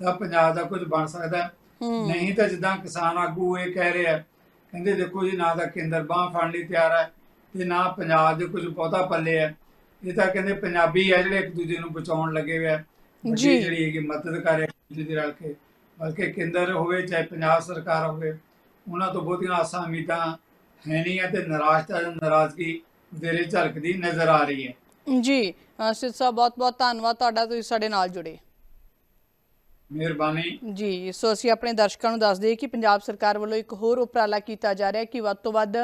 ਤਾਂ ਪੰਜਾਬ ਦਾ ਕੁਝ ਬਣ ਸਕਦਾ। ਨਹੀਂ ਤਾਂ ਜਿੱਦਾਂ ਕਿਸਾਨ ਆਗੂ ਇਹ ਕਹਿ ਰਹੇ ਆ ਕਹਿੰਦੇ ਦੇਖੋ ਜੀ ਨਾ ਤਾਂ ਕੇਂਦਰ ਬਾਹ ਫੜਨ ਲਈ ਤਿਆਰ ਹੈ ਤੇ ਨਾ ਪੰਜਾਬ ਦੇ ਕੁਝ ਬਹੁਤਾ ਪੱਲੇ ਹੈ ਇਹ ਤਾਂ ਕਹਿੰਦੇ ਪੰਜਾਬੀ ਆ ਜਿਹੜੇ ਇੱਕ ਦੂਜੇ ਨੂੰ ਬਚਾਉਣ ਲੱਗੇ ਆ। ਵੱਡੀ ਜੀ। ਜਿਹੜੀ ਹੈਗੀ ਮਦਦ ਕਰ ਰਹੇ ਦੀ ਰਲ ਕੇ ਬਲਕਿ ਕੇਂਦਰ ਹੋਵੇ ਚਾਹੇ ਪੰਜਾਬ ਸਰਕਾਰ ਹੋਵੇ ਉਹਨਾਂ ਤੋਂ ਬਹੁਤੀਆਂ ਆਸਾਂ ਉਮੀਦਾਂ ਹੈ ਨਹੀਂ ਹੈ ਤੇ ਨਿਰਾਸ਼ਤਾ ਤੇ ਨਾਰਾਜ਼ਗੀ ਵਧੇਰੇ ਝਲਕਦੀ ਨਜ਼ਰ ਆ ਰਹੀ ਹੈ। ਜੀ ਅ, ਸਿਰ ਸਾਹਿਬ ਬਹੁਤ ਬਹੁਤ ਧੰਨਵਾਦ ਤੁਹਾਡਾ ਤੁਸੀਂ ਸਾਡੇ ਨਾਲ ਜੁੜੇ। ਮਿਹਰਬਾਨੀ। ਜੀ ਸੋ ਅਸੀਂ ਆਪਣੇ ਦਰਸ਼ਕਾਂ ਨੂੰ ਦੱਸ ਦਈਏ ਕਿ ਪੰਜਾਬ ਸਰਕਾਰ ਵੱਲੋਂ ਇੱਕ ਹੋਰ ਉਪਰਾਲਾ ਕੀਤਾ ਜਾ ਰਿਹਾ ਹੈ ਕਿ ਵੱਧ ਤੋਂ ਵੱਧ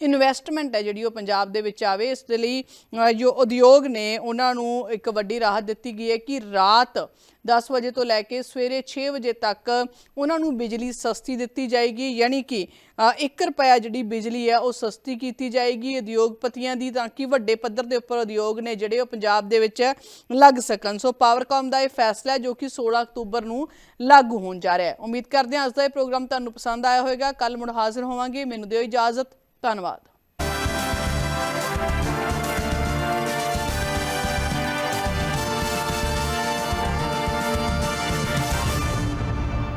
ਇਨਵੈਸਟਮੈਂਟ ਹੈ ਜਿਹੜੀ ਉਹ ਪੰਜਾਬ ਦੇ ਵਿੱਚ ਆਵੇ। ਇਸ ਦੇ ਲਈ ਜੋ ਉਦਯੋਗ ਨੇ ਉਹਨਾਂ ਨੂੰ ਇੱਕ ਵੱਡੀ ਰਾਹਤ ਦਿੱਤੀ ਗਈ ਹੈ ਕਿ ਰਾਤ 10 ਵਜੇ ਤੋਂ ਲੈ ਕੇ ਸਵੇਰੇ 6 ਵਜੇ ਤੱਕ ਉਹਨਾਂ ਨੂੰ ਬਿਜਲੀ ਸਸਤੀ ਦਿੱਤੀ ਜਾਏਗੀ, ਯਾਨੀ ਕਿ 1 ਰੁਪਿਆ ਜਿਹੜੀ ਬਿਜਲੀ ਹੈ ਉਹ ਸਸਤੀ ਕੀਤੀ ਜਾਏਗੀ। ਉਦਯੋਗਪਤੀਆਂ ਦੀ ਤਾਂ ਕਿ ਵੱਡੇ ਪੱਧਰ ਦੇ ਉੱਪਰ ਉਦਯੋਗ ਨੇ ਜਿਹੜੇ ਉਹ ਪੰਜਾਬ ਦੇ ਵਿੱਚ ਲੱਗ ਸਕਣ। ਸੋ ਪਾਵਰਕਾਮ ਦਾ ਇਹ ਫੈਸਲਾ ਜੋ ਕਿ 16 ਅਕਤੂਬਰ ਨੂੰ ਲਾਗੂ ਹੋਣ ਜਾ ਰਿਹਾ ਹੈ। ਉਮੀਦ ਕਰਦੇ ਹਾਂ ਅੱਜ ਦਾ ਇਹ ਪ੍ਰੋਗਰਾਮ ਤੁਹਾਨੂੰ ਪਸੰਦ ਆਇਆ ਹੋਵੇਗਾ। ਕੱਲ ਮੁੜ ਹਾਜ਼ਰ ਹੋਵਾਂਗੇ। ਮੈਨੂੰ ਦਿਓ ਇਜਾਜ਼ਤ। ਧੰਨਵਾਦ।